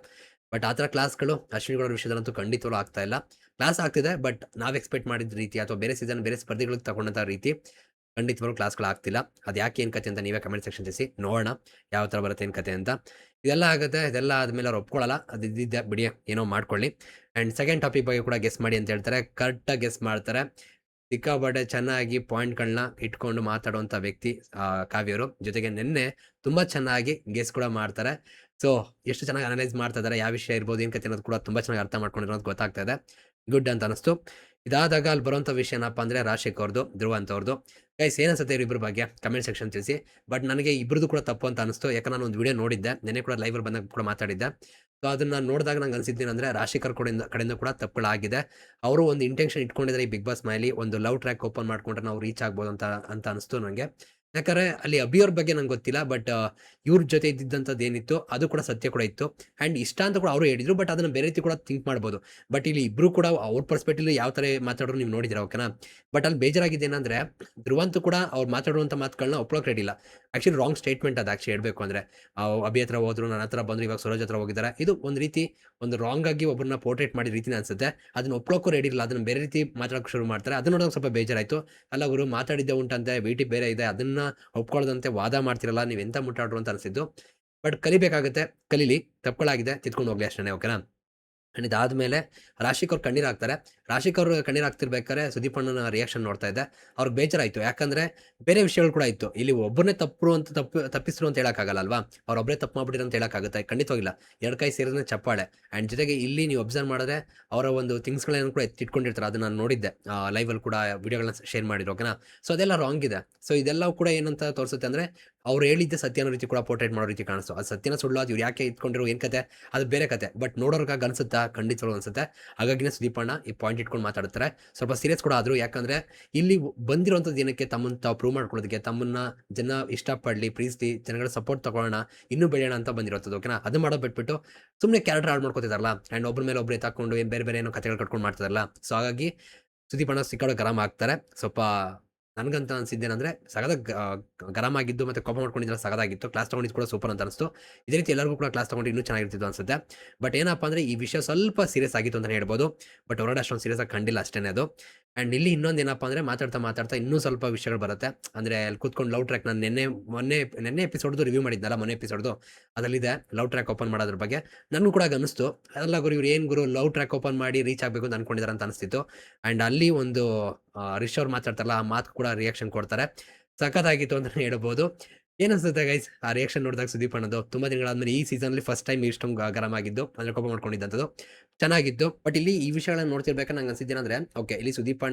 ಬಟ್ ಆ ಥರ ಕ್ಲಾಸ್ಗಳು ಅಶ್ವಿನಿಗಳ ವಿಷಯದಲ್ಲಂತೂ ಖಂಡಿತವೂ ಆಗ್ತಾ ಇಲ್ಲ. ಕ್ಲಾಸ್ ಆಗ್ತಿದೆ, ಬಟ್ ನಾವು ಎಕ್ಸ್ಪೆಕ್ಟ್ ಮಾಡಿದ ರೀತಿ ಅಥವಾ ಬೇರೆ ಸೀಸನ್ ಬೇರೆ ಸ್ಪರ್ಧಿಗಳಿಗೆ ತಗೊಂಡಂಥ ರೀತಿ ಖಂಡಿತವಾಗ್ಲೂ ಕ್ಲಾಸ್ಗಳು ಆಗ್ತಿಲ್ಲ. ಅದು ಯಾಕೆ ಏನು ಕತೆ ಅಂತ ನೀವೇ ಕಮೆಂಟ್ ಸೆಕ್ಷನ್ ತಿಳಿಸಿ, ನೋಡೋಣ ಯಾವ ಥರ ಬರುತ್ತೆ ಏನು ಕತೆ ಅಂತ. ಇದೆಲ್ಲ ಆಗುತ್ತೆ, ಇದೆಲ್ಲ ಆದಮೇಲೆ ಅವ್ರು ಒಪ್ಕೊಳ್ಳಲ್ಲ ಅದು ಇದ್ದಿದ್ದೆ, ಬಿಡಿ, ಏನೋ ಮಾಡ್ಕೊಳ್ಳಿ. ಆ್ಯಂಡ್ ಸೆಕೆಂಡ್ ಟಾಪಿಕ್ ಬಗ್ಗೆ ಕೂಡ ಗೆಸ್ ಮಾಡಿ ಅಂತ ಹೇಳ್ತಾರೆ ಕರೆಕ್ಟಾಗಿ ಗೆಸ್ ಮಾಡ್ತಾರೆ. ಸಿಕ್ಕಾಪಟ್ಟೆ ಚೆನ್ನಾಗಿ ಪಾಯಿಂಟ್ಗಳನ್ನ ಇಟ್ಕೊಂಡು ಮಾತಾಡುವಂಥ ವ್ಯಕ್ತಿ ಕಾವ್ಯರು ಜೊತೆಗೆ ನಿನ್ನೆ ತುಂಬ ಚೆನ್ನಾಗಿ ಗೆಸ್ ಕೂಡ ಮಾಡ್ತಾರೆ. ಸೊ ಎಷ್ಟು ಚೆನ್ನಾಗಿ ಅನಲೈಸ್ ಮಾಡ್ತಾ ಇದ್ದಾರೆ, ಯಾವ ವಿಷಯ ಇರ್ಬೋದು, ಏನು ಕತೆ ಅನ್ನೋದು ಕೂಡ ತುಂಬ ಚೆನ್ನಾಗಿ ಅರ್ಥ ಮಾಡ್ಕೊಂಡಿರೋದು ಗೊತ್ತಾಗ್ತಾ ಇದೆ. ಗುಡ್ ಅಂತ ಅನಿಸ್ತು. ಇದಾದಾಗ ಅಲ್ಲಿ ಬರುವಂಥ ವಿಷಯ ಏನಪ್ಪ ಅಂದರೆ ರಾಶಿಕ್ ಅವ್ರದ್ದು ಧ್ರುವ ಅಂತ ಅವ್ರದ್ದು ಗೈಸ್ ಏನಿಸುತ್ತೆ ಇವ್ರಿಬ್ರ ಬಗ್ಗೆ? ಕಮೆಂಟ್ ಸೆಕ್ಷನ್ ತಿಳಿಸಿ. ಬಟ್ ನನಗೆ ಇಬ್ಬರದು ಕೂಡ ತಪ್ಪು ಅಂತ ಅನಿಸ್ತು. ಯಾಕಂದ್ರೆ ನಾನು ಒಂದು ವಿಡಿಯೋ ನೋಡಿದ್ದೆ. ನೆನೆ ಕೂಡ ಲೈವಲ್ಲಿ ಬಂದಾಗ ಕೂಡ ಮಾತಾಡಿದ್ದೆ. ಸೊ ಅದನ್ನ ನೋಡಿದಾಗ ನಂಗೆ ಅನಿಸಿದ್ದೇನೆಂದರೆ ರಾಶಿಕರ್ ಕಡೆಯಿಂದ ಕಡೆಯಿಂದ ಕೂಡ ತಪ್ಪುಗಳಾಗಿದೆ. ಅವರು ಒಂದು ಇಂಟೆನ್ಷನ್ ಇಟ್ಕೊಂಡಿದ್ದಾರೆ ಈ ಬಿಗ್ ಬಾಸ್ ಮೈಲಿ. ಒಂದು ಲವ್ ಟ್ರ್ಯಾಕ್ ಓಪನ್ ಮಾಡ್ಕೊಂಡ್ರೆ ನಾವು ರೀಚ್ ಆಗ್ಬೋದು ಅಂತ ಅಂತ ಅನಿಸ್ತು ನನಗೆ ಯಾಕಂದ್ರೆ ಅಲ್ಲಿ ಅಭಿಯವ್ರ ಬಗ್ಗೆ ನಂಗೆ ಗೊತ್ತಿಲ್ಲ ಬಟ್ ಇವ್ರ ಜೊತೆ ಇದ್ದಿದ್ದಂಥದ್ದು ಏನಿತ್ತು, ಅದು ಕೂಡ ಸತ್ಯ ಕೂಡ ಇತ್ತು. ಆ್ಯಂಡ್ ಇಷ್ಟ ಅಂತ ಕೂಡ ಅವರು ಹೇಳಿದ್ರು ಬಟ್ ಅದನ್ನು ಬೇರೆ ರೀತಿ ಕೂಡ ಥಿಂಕ್ ಮಾಡ್ಬೋದು. ಬಟ್ ಇಲ್ಲಿ ಇಬ್ರು ಕೂಡ ಅವ್ರ ಪರ್ಸ್ಪೆಕ್ಟಿವ್ ಯಾವ ಥರ ಮಾತಾಡೋರು ನೀವು ನೋಡಿದ್ರೆ ಓಕೆನಾ ಬಟ್ ಅಲ್ಲಿ ಬೇಜಾರಾಗಿದೆ ಏನಂದ್ರೆ, ಧ್ರುವಂತೂ ಕೂಡ ಅವ್ರು ಮಾತಾಡುವಂಥ ಮಾತುಗಳನ್ನ ಒಪ್ಳೋಕೆ ರೆಡಿ ಇಲ್ಲ. ಆಕ್ಚುಲಿ ರಾಂಗ್ ಸ್ಟೇಟ್ಮೆಂಟ್ ಅದು ಆಕ್ಚುಲಿ ಹೇಳಬೇಕು ಅಂದರೆ ಅಭಿ ಹತ್ರ ಹೋದ್ರು, ನನ್ನ ಹತ್ರ ಬಂದರು, ಇವಾಗ ಸರೋಜ್ ಹತ್ರ ಹೋಗಿದ್ದಾರೆ. ಇದು ಒಂದು ರೀತಿ ಒಂದು ರಾಂಗ್ ಆಗಿ ಒಬ್ಬರನ್ನ ಪೋರ್ಟ್ರೇಟ್ ಮಾಡಿದ ರೀತಿನ ಅನ್ಸುತ್ತೆ. ಅದನ್ನ ಒಪ್ಳೋಕ್ಕೂ ರೆಡಿ ಇಲ್ಲ ಅದನ್ನು ಬೇರೆ ರೀತಿ ಮಾತಾಡೋಕೆ ಶುರು ಮಾಡ್ತಾರೆ. ಅದನ್ನ ನೋಡೋಕೆ ಸ್ವಲ್ಪ ಬೇಜಾರಾಯಿತು. ಅಲ್ಲ ಅವರು ಮಾತಾಡಿದ್ದೆ ಉಂಟಂತೆ ವೇಟಿ ಬೇರೆ ಇದೆ. ಅದನ್ನ ಒಪ್ಕೊಳ್ಳೋದಂತೆ ವಾದ ಮಾಡ್ತಿರಲ್ಲ. ನೀವು ಎಂತ ಮುಟ್ಟಾಡ್ರು ಅಂತ ಅನಿಸಿದ್ದು. ಬಟ್ ಕಲಿಬೇಕಾಗುತ್ತೆ. ಕಲೀಲಿ. ತಪ್ಪುಗಳಾಗಿದೆ ತಿದ್ಕೊಂಡು ಹೋಗ್ಲಿ ಅಷ್ಟೇ ಓಕೆನಾ ಆ್ಯಂಡ್ ಇದಾದ್ಮೇಲೆ ರಾಶಿಕ್ ಅವ್ರು ಕಣ್ಣೀರು ಹಾಕ್ತಾರೆ. ರಾಶಿಕ್ ಅವರು ಕಣ್ಣೀರು ಹಾಕ್ತಿರ್ಬೇಕಾದ್ರೆ ಸುದೀಪ್ ಅಣ್ಣನ ರಿಯಾಕ್ಷನ್ ನೋಡ್ತಾ ಇದ್ದೆ. ಅವ್ರಿಗೆ ಬೇಜಾರಾಯ್ತು. ಯಾಕಂದ್ರೆ ಬೇರೆ ವಿಷಯಗಳು ಕೂಡ ಇತ್ತು. ಇಲ್ಲಿ ಒಬ್ಬರನ್ನೇ ತಪ್ಪು ಅಂತ ತಪ್ಪು, ತಪ್ಪಿಸ್ರು ಅಂತ ಹೇಳಕ್ಕಾಗಲ್ಲ ಅಲ್ವಾ? ಅವ್ರೊಬ್ಬರೇ ತಪ್ಪು ಮಾಡ್ಬಿಟ್ಟಿರ ಅಂತ ಹೇಳಕ್ಕಾಗುತ್ತೆ? ಖಂಡಿತವಾಗಿಲ್ಲ. ಎರಡು ಕೈ ಸೇರಿದ್ರೆ ಚಪ್ಪಾಳೆ. ಆ್ಯಂಡ್ ಜೊತೆಗೆ ಇಲ್ಲಿ ನೀವು ಅಬ್ಸರ್ವ್ ಮಾಡಿದ್ರೆ ಅವರ ಒಂದು ಥಿಂಗ್ಸ್ಗಳನ್ನ ಕೂಡ ಎತ್ತಿಟ್ಕೊಂಡಿರ್ತಾರೆ. ಅದನ್ನ ನಾನು ನೋಡಿದ್ದೆ. ಲೈವಲ್ಲಿ ಕೂಡ ವಿಡಿಯೋಗಳನ್ನ ಶೇರ್ ಮಾಡಿದ್ರು ಓಕೆನಾ ಸೊ ಅದೆಲ್ಲ ರಾಂಗ್ ಇದೆ. ಸೊ ಇದೆಲ್ಲ ಕೂಡ ಏನಂತ ತೋರಿಸುತ್ತೆ ಅಂದ್ರೆ ಅವ್ರು ಹೇಳಿದ್ದ ಸತ್ಯ ಅನ್ನೋ ರೀತಿ ಕೂಡ ಪೋರ್ಟ್ರೇಟ್ ಮಾಡೋ ರೀತಿ ಕಾಣಿಸ್ತು. ಅದು ಸತ್ಯನ ಸುಳ್ಳು, ಅದು ಇವ್ರು ಯಾಕೆ ಇಟ್ಕೊಂಡಿರೋ ಏನ್ ಕತೆ? ಅದು ಬೇರೆ ಕತೆ. ಬಟ್ ನೋಡೋರ್ಗಾಗ ಅನ್ಸುತ್ತಾ? ಖಂಡಿತ ಅನ್ಸುತ್ತೆ. ಹಾಗಾಗಿನೇ ಸುದೀಪಣ್ಣ ಈ ಪಾಯಿಂಟ್ ಇಟ್ಕೊಂಡು ಮಾತಾಡ್ತಾರೆ. ಸ್ವಲ್ಪ ಸೀರಿಯಸ್ ಕೂಡ ಆದರೂ. ಯಾಕಂದರೆ ಇಲ್ಲಿ ಬಂದಿರುವಂಥದ್ದು ಏನಕ್ಕೆ? ತಮ್ಮನ್ನು ತಾವು ಪ್ರೂವ್ ಮಾಡ್ಕೊಳ್ಳೋದಕ್ಕೆ, ತಮ್ಮನ್ನ ಜನ ಇಷ್ಟಪಡಲಿ ಪ್ರೀತಿ ಜನಗಳ ಸಪೋರ್ಟ್ ತಗೊಳ್ಳೋಣ, ಇನ್ನೂ ಬೆಳೆಯೋಣ ಅಂತ ಬಂದಿರೋದು ಓಕೆನಾ ಅದು ಮಾಡೋ ಬಿಟ್ಬಿಟ್ಟು ಸುಮ್ಮನೆ ಕ್ಯಾರೆಕ್ಟರ್ ಹಾಳು ಮಾಡ್ಕೋತಿದಾರಲ್ಲ ಆ್ಯಂಡ್ ಒಬ್ಬರ ಮೇಲೆ ಒಬ್ಬರೇ ತಕೊಂಡು ಏನ್ ಬೇರೆ ಬೇರೆ ಏನೋ ಕಥೆಗಳು ಕಟ್ಕೊಂಡು ಮಾಡ್ತಾರಲ್ಲ ಸೊ ಹಾಗಾಗಿ ಸುದೀಪಣ್ಣ ಸಿಕ್ಕಾಡೋ ಗರಂ ಆಗ್ತಾರೆ. ಸ್ವಲ್ಪ ನನಗಂತ ಅನ್ಸಿದ್ದೇನೆಂದ್ರೆ ಸಗದ ಗರಂ ಆಗಿದ್ದು ಮತ್ತೆ ಕೋಪ ಮಾಡ್ಕೊಂಡಿದ್ರೆ ಸಗದಾಗಿತ್ತು. ಕ್ಲಾಸ್ ತಗೊಂಡಿದ್ದು ಕೂಡ ಸೂಪರ್ ಅಂತ ಅನಿಸ್ತು. ಇದೇ ರೀತಿ ಎಲ್ಲರಿಗೂ ಕೂಡ ಕ್ಲಾಸ್ ತಗೊಂಡು ಇನ್ನೂ ಚೆನ್ನಾಗಿರ್ತಿತ್ತು ಅನ್ಸುತ್ತೆ. ಬಟ್ ಏನಪ್ಪ ಅಂದ್ರೆ ಈ ವಿಷಯ ಸ್ವಲ್ಪ ಸೀರಿಯಸ್ ಆಗಿತ್ತು ಅಂತಲೇ ಹೇಳ್ಬೋದು. ಬಟ್ ಹೊರಗಡೆ ಅಷ್ಟೊಂದು ಸೀರಿಯಸ್ ಆಗಿ ಕಂಡಿಲ್ಲ ಅಷ್ಟೇ ಅದು. ಆ್ಯಂಡ್ ಇಲ್ಲಿ ಇನ್ನೊಂದು ಏನಪ್ಪ ಅಂದ್ರೆ ಮಾತಾಡ್ತಾ ಮಾತಾಡ್ತಾ ಇನ್ನೂ ಸ್ವಲ್ಪ ವಿಷಯಗಳು ಬರುತ್ತೆ. ಅಂದ್ರೆ ಅಲ್ಲಿ ಕೂತ್ಕೊಂಡು ಲವ್ ಟ್ರ್ಯಾಕ್ ನಾನು ನಿನ್ನೆ, ಮೊನ್ನೆ, ನಿನ್ನೆ ಎಪಿಸೋಡ್ದು ರಿವ್ಯೂ ಮಾಡಿದ್ನಲ್ಲ ಮೊನ್ನೆ ಎಪಿಸೋಡ್ದು ಅದರಲ್ಲಿದೆ ಲವ್ ಟ್ರ್ಯಾಕ್ ಓಪನ್ ಮಾಡೋದ್ರ ಬಗ್ಗೆ. ನನಗೂ ಕೂಡ ಅನಿಸ್ತು. ಅದೆಲ್ಲ ಗುರು ಇವ್ರು ಏನು ಗುರು ಲವ್ ಟ್ರ್ಯಾಕ್ ಓಪನ್ ಮಾಡಿ ರೀಚ್ ಆಗಬೇಕು ಅಂತ ಅನ್ಕೊಂಡಿದ್ದಾರೆ ಅಂತ ಅನಿಸ್ತಿತ್ತು. ಆ್ಯಂಡ್ ಅಲ್ಲಿ ಒಂದು ರಿಶ್ ಅವ್ರು ಮಾತಾಡ್ತಾರಲ್ಲ, ಆ ಮಾತು ಕೂಡ ರಿಯಾಕ್ಷನ್ ಕೊಡ್ತಾರೆ. ಸಖತ್ತಾಗಿತ್ತು ಅಂತ ಹೇಳ್ಬೋದು. ಏನಿಸುತ್ತೆ ಗೈಸ್ ಆ ರಿಯಾಕ್ಷನ್ ನೋಡಿದಾಗ ಸುದೀಪ್ ಅನ್ನೋದು ತುಂಬಾ ದಿನಗಳಾದ್ಮೇಲೆ ಈ ಸೀಸನ್ ಅಲ್ಲಿ ಫಸ್ಟ್ ಟೈಮ್ ಇಷ್ಟೊಂದು ಗರಂ ಆಗಿದ್ದು ಅಂದ್ರೆ ಕೋಪ ಮಾಡ್ಕೊಂಡಿದ್ದಂಥದ್ದು. ಚೆನ್ನಾಗಿತ್ತು. ಬಟ್ ಇಲ್ಲಿ ಈ ವಿಷಯಗಳನ್ನ ನೋಡ್ತಿರ್ಬೇಕಾದ್ರೆ ನಂಗೆ ಅನ್ಸಿದ್ದೇನಂದ್ರೆ ಓಕೆ, ಇಲ್ಲಿ ಸುದೀಪ್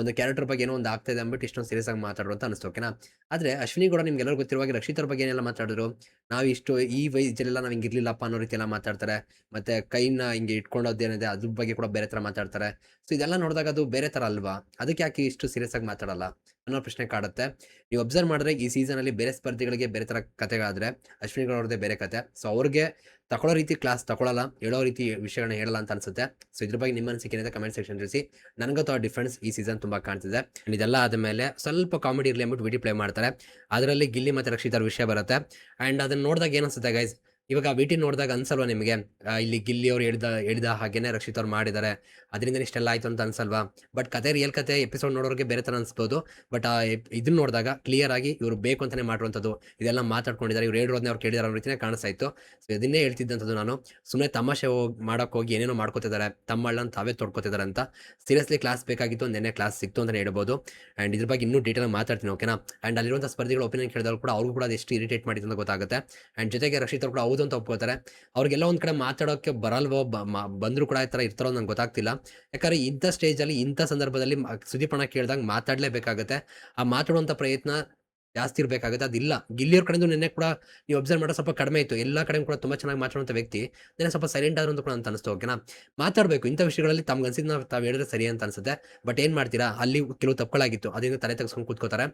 ಒಂದು ಕ್ಯಾರೆಕ್ಟರ್ ಬಗ್ಗೆ ಏನೋ ಒಂದು ಆಗ್ತಾ ಇದೆ ಅಂದ್ಬಿಟ್ಟು ಇಷ್ಟೊಂದು ಸೀರಿಯಸ್ ಆಗಿ ಮಾತಾಡೋರು ಅಂತ ಅನಿಸ್ತು, ಓಕೆನಾ? ಆದ್ರೆ ಅಶ್ವಿನಿ ಕೂಡ ನಿಮ್ಗೆ ಎಲ್ಲರೂ ಗೊತ್ತಿರುವಾಗ ರಕ್ಷಿತರ ಬಗ್ಗೆ ಏನೆಲ್ಲ ಮಾತಾಡಿದ್ರು? ನಾವು ಇಷ್ಟು ಈ ವಯಸ್ಸಲ್ಲೆಲ್ಲ ನಾವು ಹಿಂಗೆ ಇರ್ಲಿಲ್ಲಪ್ಪ ಅನ್ನೋ ರೀತಿ ಎಲ್ಲ ಮಾತಾಡ್ತಾರೆ. ಮತ್ತೆ ಕೈನ ಹಿಂಗೆ ಇಟ್ಕೊಂಡೋದೇನಿದೆ ಅದ್ರ ಬಗ್ಗೆ ಕೂಡ ಬೇರೆ ತರ ಮಾತಾಡ್ತಾರೆ. ಸೊ ಇದೆಲ್ಲ ನೋಡಿದಾಗ ಅದು ಬೇರೆ ತರ ಅಲ್ವಾ? ಅದಕ್ಕೆ ಯಾಕೆ ಇಷ್ಟು ಸೀರಿಯಸ್ ಆಗಿ ಮಾತಾಡಲ್ಲ ಅನ್ನೋ ಪ್ರಶ್ನೆ ಕಾಡುತ್ತೆ. ನೀವು ಅಬ್ಸರ್ವ್ ಮಾಡಿದ್ರೆ ಈ ಸೀಸನ್ ಅಲ್ಲಿ ಬೇರೆ ಸ್ಪರ್ಧಿಗಳಿಗೆ ಬೇರೆ ತರ ಕತೆಗಳಾದ್ರೆ ಅಶ್ವಿನಿ ಅವ್ರದ್ದೇ ಬೇರೆ ಕತೆ. ಸೊ ಅವ್ರಿಗೆ ತಗೊಳ್ಳೋ ರೀತಿ ಕ್ಲಾಸ್ ತಗೊಳ್ಳಲ್ಲ ಹೇಳೋ ರೀತಿ ವಿಷಯಗಳನ್ನ ಹೇಳಲ್ಲ ಅಂತ ಅನ್ಸುತ್ತೆ. ಸೊ ಇದ್ರ ಬಗ್ಗೆ ನಿಮ್ಮ ಅನಿಸಿಕೆ ಏನಿದೆ ಕಮೆಂಟ್ ಸೆಕ್ಷನ್ ತಿಳಿಸಿ. ನನಗಂತೂ ಆ ಡಿಫ್ರೆನ್ಸ್ ಈ ಸೀಸನ್ ತುಂಬಾ ಕಾಣ್ತಿದೆ. ಇದೆಲ್ಲ ಇದೆಲ್ಲ ಆದಮೇಲೆ ಸ್ವಲ್ಪ ಕಾಮಿಡಿ ಇರಲಿ ಅಂದ್ಬಿಟ್ಟು ವಿಡಿಯೋ ಪ್ಲೇ ಮಾಡ್ತಾರೆ. ಅದರಲ್ಲಿ ಗಿಲ್ಲಿ ಮತ್ತು ರಕ್ಷಿತಾರ ವಿಷಯ ಬರುತ್ತೆ. ಆ್ಯಂಡ್ ಅದನ್ನ ನೋಡಿದಾಗ ಏನಿಸುತ್ತೆ ಗೈಸ್ ಇವಾಗ ವಿಟಿ ನೋಡಿದಾಗ ಅನ್ಸಲ್ವಾ ನಿಮಗೆ? ಇಲ್ಲಿ ಗಿಲ್ಲಿ ಅವ್ರು ಹೇಳಿದ ಹೇಳಿದ ಹಾಗೇನೆ ರಕ್ಷಿತ್ ಅವ್ರು ಮಾಡಿದ್ದಾರೆ ಅದರಿಂದ ಇಷ್ಟೆಲ್ಲ ಆಯ್ತು ಅಂತ ಅನ್ಸಲ್ವಾ? ಬಟ್ ಕತೆ ರಿಯಲ್ ಕತೆ ಎಪಿಸೋಡ್ ನೋಡೋರಿಗೆ ಬೇರೆ ತರ ಅನ್ಸ್ಬೋದು. ಬಟ್ ಆ ಇದನ್ನ ನೋಡಿದಾಗ ಕ್ಲಿಯರ್ ಆಗಿ ಇವರು ಬೇಕು ಅಂತಾನೆ ಮಾಡಿರುವಂಥದ್ದು. ಇದೆಲ್ಲ ಮಾತಾಡ್ಕೊಂಡಿದ್ದಾರೆ ಇವ್ರು ಹೇಳಿರೋದನ್ನ ಅವ್ರು ಕೇಳಿದಾರೆ ಅನ್ನೋ ರೀತಿನೇ ಕಾಣಿಸ್ತಾ ಇತ್ತು. ಸೊ ಇದನ್ನೇ ಹೇಳ್ತಿದ್ದಂಥದ್ದು ನಾನು. ಸುಮ್ಮನೆ ತಮಾಷೆ ಹೋಗಿ, ಮಾಡೋಕೆ ಹೋಗಿ ಏನೇನೋ ಮಾಡ್ಕೋತಿದ್ದಾರೆ ತಮ್ಮ ಅಳ್ಳನ್ ತಾವೇ ತೊಡ್ಕೋತಿದ್ದಾರೆ ಅಂತ. ಸೀರಿಯಸ್ಲಿ ಕ್ಲಾಸ್ ಬೇಕಾಗಿತ್ತು, ನೆನ್ನೆ ಕ್ಲಾಸ್ ಸಿಕ್ತು ಅಂತಲೇ ಹೇಳ್ಬೋದು. ಆ್ಯಂಡ್ ಇದ್ರ ಬಗ್ಗೆ ಇನ್ನೂ ಡೀಟೇಲ್ ಮಾತಾಡ್ತೀನಿ ಓಕೆನಾ ಆ್ಯಂಡ್ ಅಲ್ಲಿರುವಂಥ ಸ್ಪರ್ಧಿಗಳ ಒಪಿನಿಯನ್ ಕೇಳಿದವರು ಕೂಡ ಅವ್ರಿಗೂ ಕೂಡ ಅದು ಎಷ್ಟು ಇರಿಟೇಟ್ ಮಾಡಿತ್ತು ಅಂತ ಗೊತ್ತಾಗುತ್ತೆ. ಆ್ಯಂಡ್ ಜೊತೆಗೆ ರಕ್ಷಿತ್ ಅವ್ರು ಹೌದು ಅಂತ ಒಪ್ಕೋತಾರೆ ಅವ್ರಿಗೆಲ್ಲ ಒಂದ್ ಕಡೆ ಮಾತಾಡೋಕೆ ಬರಲ್ವೋ ಬಂದ್ರು ಕೂಡ ಈ ಥರ ಇರ್ತಾರೋ ನಂಗೆ ಗೊತ್ತಾಗ್ತಿಲ್ಲ. ಯಾಕಂದ್ರೆ ಇಂಥ ಸ್ಟೇಜಲ್ಲಿ ಇಂಥ ಸಂದರ್ಭದಲ್ಲಿ ಸುದೀಪಣ್ಣ ಕೇಳ್ದಂಗೆ ಮಾತಾಡಲೇಬೇಕಾಗುತ್ತೆ. ಆ ಮಾತಾಡುವಂಥ ಪ್ರಯತ್ನ ಜಾಸ್ತಿ ಇರಬೇಕಾಗುತ್ತೆ. ಅದಿಲ್ಲ. ಗಿಲ್ಲಿಯವ್ರ ಕಡೆಯಿಂದ ನಿನ್ನೆ ಕೂಡ ನೀವು ಅಬ್ಸರ್ವ್ ಮಾಡೋ ಸ್ವಲ್ಪ ಕಡಿಮೆ ಇತ್ತು. ಎಲ್ಲ ಕಡೆ ಕೂಡ ತುಂಬ ಚೆನ್ನಾಗಿ ಮಾತಾಡುವಂಥ ವ್ಯಕ್ತಿ. ನಿನ್ನೆ ಸ್ವಲ್ಪ ಸೈಲೆಂಟ್ ಆದ್ರು ಕೂಡ ಅಂತ ಅನಿಸ್ತು ಓಕೆನಾ ಮಾತಾಡಬೇಕು. ಇಂಥ ವಿಷಯಗಳಲ್ಲಿ ತಮ್ಗೆ ನಾವು ತಾವು ಹೇಳಿದ್ರೆ ಸರಿ ಅಂತ ಅನ್ಸುತ್ತೆ. ಬಟ್ ಏನು ಮಾಡ್ತೀರಾ? ಅಲ್ಲಿ ಕೆಲವು ತಪ್ಪುಗಳಾಗಿತ್ತು. ಅದರಿಂದ ತಲೆ ತೆಗೆಸ್ಕೊಂಡು ಕೂತ್ಕೋತಾರೆ.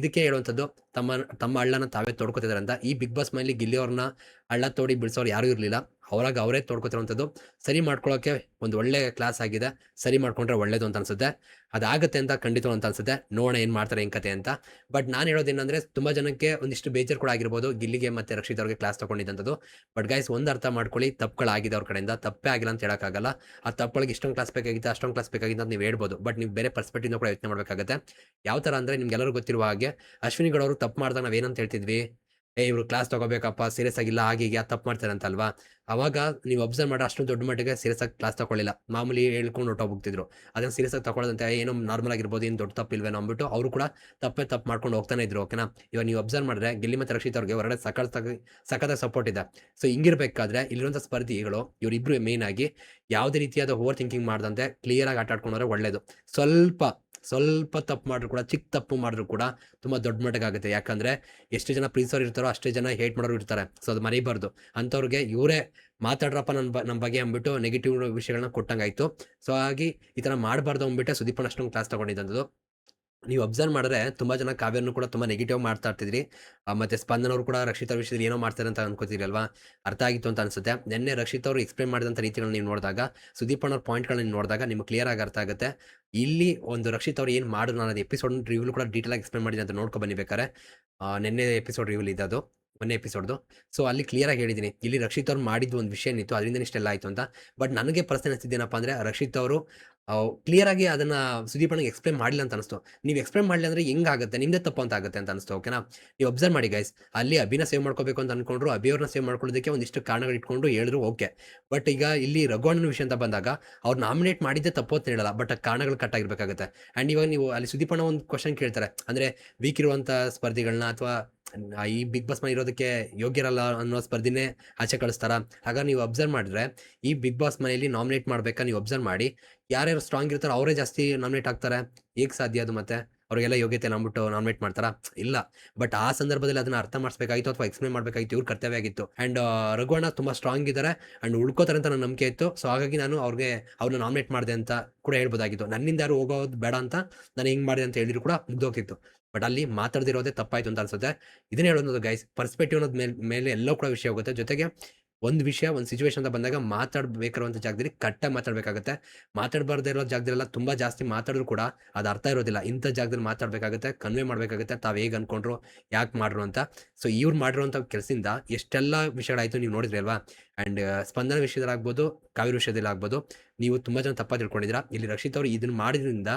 ಇದಕ್ಕೆ ಹೇಳುವಂಥದ್ದು ತಮ್ಮ ತಮ್ಮ ಹಳ್ಳನ ತಾವೇ ತೊಡ್ಕೋತಿದ್ದಾರೆ ಅಂತ. ಈ ಬಿಗ್ ಬಾಸ್ ಮನೇಲಿ ಗಿಲ್ಲಿಯವ್ರನ್ನ ಹಳ್ಳ ತೋಡಿ ಬಿಡಿಸೋರು ಯಾರೂ ಇರಲಿಲ್ಲ. ಅವರಾಗ ಅವರೇ ತೋಡ್ಕೊತಿರುವಂಥದ್ದು ಸರಿ ಮಾಡ್ಕೊಳ್ಳೋಕೆ ಒಂದು ಒಳ್ಳೆ ಕ್ಲಾಸ್ ಆಗಿದೆ, ಸರಿ ಮಾಡ್ಕೊಂಡ್ರೆ ಒಳ್ಳೇದು ಅಂತ ಅನ್ಸುತ್ತೆ. ಅದಾಗುತ್ತೆ ಅಂತ ಖಂಡಿತ ಅಂತ ಅನ್ಸುತ್ತೆ. ನೋಡೋಣ ಏನು ಮಾಡ್ತಾರೆ ಏನು ಕತೆ ಅಂತ. ಬಟ್ ನಾನು ಹೇಳೋದೇನಂದ್ರೆ ತುಂಬಾ ಜನಕ್ಕೆ ಒಂದಿಷ್ಟು ಬೇಜಾರು ಕೂಡ ಆಗಿರ್ಬೋದು ಗಿಲ್ಲಿಗೆ ಮತ್ತೆ ರಕ್ಷಿತ್ ಅವ್ರಿಗೆ ಕ್ಲಾಸ್ ತಗೊಂಡಿದ್ದಂಥದ್ದು. ಬಟ್ ಗೈಸ್ ಒಂದು ಅರ್ಥ ಮಾಡ್ಕೊಳ್ಳಿ ತಪ್ಪುಗಳಾಗಿದೆ ಅವ್ರ ಕಡೆಯಿಂದ, ತಪ್ಪೇ ಆಗಿಲ್ಲ ಅಂತ ಹೇಳೋಕ್ಕಾಗಲ್ಲ. ಆ ತಪ್ಪುಗಳಿಗೆ ಇಷ್ಟೊಂದು ಕ್ಲಾಸ್ ಬೇಕಾಗಿತ್ತು, ಅಷ್ಟೊಂದು ಕ್ಲಾಸ್ ಬೇಕಾಗಿತ್ತು ಅಂತ ನೀವು ಹೇಳ್ಬೋದು. ಬಟ್ ನೀವು ಬೇರೆ ಪರ್ಸ್ಪೆಕ್ಟಿವ್ ಕೂಡ ಯೋಚನೆ ಮಾಡಬೇಕಾಗುತ್ತೆ. ಯಾವ ಥರ ಅಂದರೆ ನಿಮ್ಗೆಲ್ಲರೂ ಗೊತ್ತಿರುವ ಹಾಗೆ ಅಶ್ವಿನಿಗಳವರು ತಪ್ಪು ಮಾಡಿದಾಗ ನಾವೇನಂತ ಹೇಳ್ತಿದ್ವಿ? ಏ, ಇವರು ಕ್ಲಾಸ್ ತಗೋಬೇಕಪ್ಪ ಸೀರಿಯಸ್ ಆಗಿಲ್ಲ, ಹಾಗೆ ಹೀಗೆ ತಪ್ಪು ಮಾಡ್ತಾರೆ ಅಂತ ಅಲ್ವಾ ಅವಾಗ ನೀವು ಅಬ್ಸರ್ವ್ ಮಾಡಿ, ಅಷ್ಟೊಂದು ದೊಡ್ಡ ಮಟ್ಟಿಗೆ ಸೀರಿಯಸ್ ಆಗಿ ಕ್ಲಾಸ್ ತಗೊಳ್ಳಿಲ್ಲ. ಮಾಮೂಲಿ ಹೇಳ್ಕೊಂಡು ಹೊಟ್ಟೋಗ್ತಿದ್ರು ಅದನ್ನ ಸೀರಿಯಸ್ ಆಗಿ ತಗೊಳ್ಳೋದಂತೆ ಏನೋ ನಾರ್ಮಲ್ ಆಗಿರ್ಬೋದು, ಏನು ದೊಡ್ಡ ತಪ್ಪಿಲ್ವೇನೋ ಅಂದ್ಬಿಟ್ಟು ಅವರು ಕೂಡ ತಪ್ಪೇ ತಪ್ಪು ಮಾಡ್ಕೊಂಡು ಹೋಗ್ತಾನೆ ಇದ್ರು ಓಕೆನಾ ಇವಾಗ ನೀವು ಅಬ್ಸರ್ವ್ ಮಾಡಿದ್ರೆ ಗಿಲ್ಲಿ ಮತ್ತು ರಕ್ಷಿತ್ ಅವ್ರಿಗೆ ಹೊರಡೆ ಸಕಲ್ ಸಕತ ಸಪೋರ್ಟ್ ಇದೆ. ಸೊ ಹಿಂಗಿರ್ಬೇಕಾದ್ರೆ ಇಲ್ಲಿರುವಂಥ ಸ್ಪರ್ಧಿಗಳು ಇವರಿಬ್ರು ಮೇನ್ ಆಗಿ ಯಾವುದೇ ರೀತಿಯಾದ ಓವರ್ ಥಿಂಕಿಂಗ್ ಮಾಡ್ದಂತೆ ಕ್ಲಿಯರ್ ಆಗಿ ಆಟ ಆಡ್ಕೊಂಡ್ರೆ ಒಳ್ಳೇದು. ಸ್ವಲ್ಪ ಸ್ವಲ್ಪ ತಪ್ಪು ಮಾಡಿದ್ರು ಕೂಡ, ಚಿಕ್ಕ ತಪ್ಪು ಮಾಡಿದ್ರು ಕೂಡ ತುಂಬ ದೊಡ್ಡ ಮಟ್ಟಿಗೆ ಆಗುತ್ತೆ ಯಾಕಂದ್ರೆ ಎಷ್ಟು ಜನ ಪ್ರೀಸೋರು ಇರ್ತಾರೋ ಅಷ್ಟೇ ಜನ ಹೇಟ್ ಮಾಡೋರು ಇರ್ತಾರೆ. ಸೊ ಅದು ಮರಿಬಾರ್ದು ಅಂಥವ್ರಿಗೆ ಇವರೇ ಮಾತಾಡ್ರಪ್ಪ ನನ್ನ ಬ ನಮ್ಮ ಬಗ್ಗೆ ಅಂದ್ಬಿಟ್ಟು ನೆಗೆಟಿವ್ ವಿಷಯಗಳನ್ನ ಕೊಟ್ಟಂಗಾಯಿತು. ಸೊ ಹಾಗಾಗಿ ಈ ಥರ ಮಾಡಬಾರ್ದು ಅಂದ್ಬಿಟ್ಟೆ ಸುದೀಪನ್ ಅಷ್ಟೊಂದು ಕ್ಲಾಸ್ ತಗೊಂಡಿದ್ದಂಥದ್ದು ನೀವು ಅಬ್ಸರ್ವ್ ಮಾಡಿದ್ರೆ ತುಂಬ ಜನ ಕಾವ್ಯನೂ ಕೂಡ ತುಂಬ ನೆಗೆಟಿವ್ ಮಾಡ್ತಾ ಇರ್ತಿದ್ರಿ. ಮತ್ತೆ ಸ್ಪಂದನ್ ಅವರು ಕೂಡ ರಕ್ಷಿತ ವಿಷಯದಲ್ಲಿ ಏನೋ ಮಾಡ್ತಾರೆ ಅಂತ ಅನ್ಕೋತೀರಿ ಅಲ್ವಾ? ಅರ್ಥ ಆಗಿತ್ತು ಅಂತ ಅನ್ಸುತ್ತೆ. ನಿನ್ನೆ ರಕ್ಷಿತ ಅವರು ಎಕ್ಸ್ಪ್ಲೈನ್ ಮಾಡಿದಂಥ ರೀತಿಗಳನ್ನ ನೀವು ನೋಡಿದಾಗ, ಸುದೀಪ್ ಅಣ್ಣವ್ರ ಪಾಯಿಂಟ್ಗಳನ್ನ ನೋಡಿದಾಗ ನಿಮ್ಗೆ ಕ್ಲಿಯರ್ ಆಗಿ ಅರ್ಥ ಆಗುತ್ತೆ. ಇಲ್ಲಿ ಒಂದು ರಕ್ಷಿತ್ ಅವ್ರು ಏನು ಮಾಡಿದ್ರು ನಾನು ಅದು ಎಪಿಸೋಡ್ ರಿವ್ಯೂ ಕೂಡ ಡೀಟೇಲ್ ಆಗಿ ಎಕ್ಸ್ಪ್ಲೈನ್ ಮಾಡಿದ್ದೀನಿ ಅಂತ ನೋಡ್ಕೊ ಬನ್ನಿ ಬೇಕಾರೆ ನಿನ್ನೆ ಎಪಿಸೋಡ್ ರಿವ್ಯೂ ಇದ್ದದು ಮೊನ್ನೆ ಎಪಿಸೋಡ್ದು ಸೊ ಅಲ್ಲಿ ಕ್ಲಿಯರ್ ಆಗಿ ಹೇಳಿದ್ದೀನಿ. ಇಲ್ಲಿ ರಕ್ಷಿತ್ ಅವ್ರು ಮಾಡಿದ್ದು ಒಂದು ವಿಷಯ ಏನಿತ್ತು ಅದರಿಂದ ಇಷ್ಟೆಲ್ಲ ಆಯಿತು ಅಂತ. ಬಟ್ ನನಗೆ ಪ್ರಶ್ನೆ ಅನಿಸಿದ್ದೇನಪ್ಪ ಅಂದರೆ, ರಕ್ಷಿತ್ ಅವರು ಕ್ಲಿಯರ್ ಆಗಿ ಅದನ್ನ ಸುದೀಪ್ ಅಣ್ಣಗೆ ಎಕ್ಸ್ಪ್ಲೇನ್ ಮಾಡಿಲ್ಲ ಅಂತ ಅನಿಸ್ತು. ನೀವು ಎಕ್ಸ್ಪ್ಲೇನ್ ಮಾಡಲಿ ಅಂದ್ರೆ ಹೆಂಗಾಗುತ್ತೆ? ನಿಮ್ದೇ ತಪ್ಪು ಅಂತ ಆಗುತ್ತೆ ಅಂತ ಅನಿಸ್ತು ಓಕೆನಾ ನೀವು ಅಬ್ಸರ್ವ್ ಮಾಡಿ ಗೈಸ್ ಅಲ್ಲಿ ಅಭಿನ ಸೇವ್ ಮಾಡ್ಕೋಬೇಕು ಅಂತ ಅನ್ಕೊಂಡ್ರು ಅಭಿಯವ್ರನ್ನ ಸೇವ್ ಮಾಡ್ಕೊಳ್ಳೋದಕ್ಕೆ ಒಂದಿಷ್ಟು ಕಾರಣಗಳು ಇಟ್ಕೊಂಡು ಹೇಳಿದ್ರು ಓಕೆ ಬಟ್ ಈಗ ಇಲ್ಲಿ ರಘುವಣ್ಣನ ವಿಷಯ ಅಂತ ಬಂದಾಗ, ಅವ್ರು ನಾಮಿನೇಟ್ ಮಾಡಿದ್ದೆ ತಪ್ಪು ಅಂತ ಹೇಳಲ್ಲ ಬಟ್ ಕಾರಣಗಳು ಕಟ್ ಆಗಿರ್ಬೇಕಾಗುತ್ತೆ. ಆ್ಯಂಡ್ ಇವಾಗ ನೀವು ಅಲ್ಲಿ ಸುದೀಪ್ ಒಂದು ಕ್ವಶನ್ ಕೇಳ್ತಾರೆ, ಅಂದರೆ ವೀಕ್ ಇರುವಂಥ ಸ್ಪರ್ಧಿಗಳನ್ನ ಅಥವಾ ಈ ಬಿಗ್ ಬಾಸ್ ಮನೆ ಇರೋದಕ್ಕೆ ಯೋಗ್ಯರಲ್ಲ ಅನ್ನೋ ಸ್ಪರ್ಧಿನೇ ಆಚೆ ಕಳಿಸ್ತಾರ? ಹಾಗಾಗಿ ನೀವು ಅಬ್ಸರ್ವ್ ಮಾಡಿದ್ರೆ ಈ ಬಿಗ್ ಬಾಸ್ ಮನೆಯಲ್ಲಿ ನಾಮಿನೇಟ್ ಮಾಡ್ಬೇಕಾ? ನೀವು ಅಬ್ಸರ್ವ್ ಮಾಡಿ ಯಾರ್ಯಾರು ಸ್ಟ್ರಾಂಗ್ ಇರ್ತಾರೋ ಅವರೇ ಜಾಸ್ತಿ ನಾಮಿನೇಟ್ ಆಗ್ತಾರೆ. ಹೇಗೆ ಸಾಧ್ಯ ಅದು ಮತ್ತೆ? ಅವರಿಗೆಲ್ಲ ಯೋಗ್ಯತೆ ನಂಬಿಟ್ಟು ನಾಮಿನೇಟ್ ಮಾಡ್ತಾರಾ? ಇಲ್ಲ. ಬಟ್ ಆ ಸಂದರ್ಭದಲ್ಲಿ ಅದನ್ನ ಅರ್ಥ ಮಾಡಿಸ್ಬೇಕಾಗಿತ್ತು ಅಥವಾ ಎಕ್ಸ್ಪ್ಲೇನ್ ಮಾಡಬೇಕಾಗಿತ್ತು ಇವ್ರ ಕರ್ತವ್ಯ ಆಗಿತ್ತು. ಆ್ಯಂಡ್ ರಘುವಣ್ಣ ತುಂಬ ಸ್ಟ್ರಾಂಗ್ ಇದ್ದಾರೆ ಆ್ಯಂಡ್ ಉಳ್ಕೋತಾರೆ ಅಂತ ನನ್ನ ನಂಬಿಕೆ ಇತ್ತು. ಸೊ ಹಾಗಾಗಿ ನಾನು ಅವ್ರಿಗೆ ಅವ್ರನ್ನ ನಾಮಿನೇಟ್ ಮಾಡಿದೆ ಅಂತ ಕೂಡ ಹೇಳ್ಬೋದಾಗಿತ್ತು. ನನ್ನಿಂದ ಯಾರು ಹೋಗೋದು ಬೇಡ ಅಂತ ನಾನು ಹಿಂಗೆ ಮಾಡಿದೆ ಅಂತ ಹೇಳಿದ್ರು ಕೂಡ ಮುಗ್ದೋಗ್ತಿತ್ತು. ಬಟ್ ಅಲ್ಲಿ ಮಾತಾಡದಿರೋದೇ ತಪ್ಪಾಯ್ತು ಅಂತ ಅನ್ಸುತ್ತೆ. ಇದನ್ನ ಹೇಳೋದು ಗೈಸ್ ಪರ್ಸ್ಪೆಕ್ಟಿವ್ ಅನ್ನೋದ್ ಮೇಲೆ ಮೇಲೆ ಎಲ್ಲೋ ಕೂಡ ವಿಷಯ ಹೋಗುತ್ತೆ. ಜೊತೆಗೆ ಒಂದು ವಿಷಯ, ಒಂದು ಸಿಚುವೇಶನ್ ಅಂತ ಬಂದಾಗ ಮಾತಾಡ್ಬೇಕಿರುವಂಥ ಜಾಗದಲ್ಲಿ ಕಟ್ಟ ಮಾತಾಡಬೇಕಾಗುತ್ತೆ. ಮಾತಾಡಬಾರ್ದೇ ಇರೋ ಜಾಗದಲ್ಲೆಲ್ಲ ತುಂಬ ಜಾಸ್ತಿ ಮಾತಾಡಿದ್ರು ಕೂಡ ಅದು ಅರ್ಥ ಇರೋದಿಲ್ಲ. ಇಂಥ ಜಾಗದಲ್ಲಿ ಮಾತಾಡಬೇಕಾಗುತ್ತೆ ಕನ್ವೆ ಮಾಡಬೇಕಾಗುತ್ತೆ, ತಾವು ಹೇಗೆ ಅಂದ್ಕೊಂಡ್ರು ಯಾಕೆ ಮಾಡ್ರು ಅಂತ. ಸೊ ಇವ್ರು ಮಾಡಿರುವಂಥ ಕೆಲಸದಿಂದ ಎಷ್ಟೆಲ್ಲ ವಿಷಯಗಳಾಯಿತು ನೀವು ನೋಡಿದ್ರಿ ಅಲ್ವಾ? ಆ್ಯಂಡ್ ಸ್ಪಂದನ ವಿಷಯದಲ್ಲಿ ಆಗ್ಬೋದು ಕಾವ್ಯ ವಿಷಯದಲ್ಲಿ ಆಗ್ಬೋದು, ನೀವು ತುಂಬ ಜನ ತಪ್ಪ ತಿಳ್ಕೊಂಡಿದ್ದೀರಾ. ಇಲ್ಲಿ ರಕ್ಷಿತ್ ಅವರು ಇದನ್ನು ಮಾಡಿದ್ರಿಂದ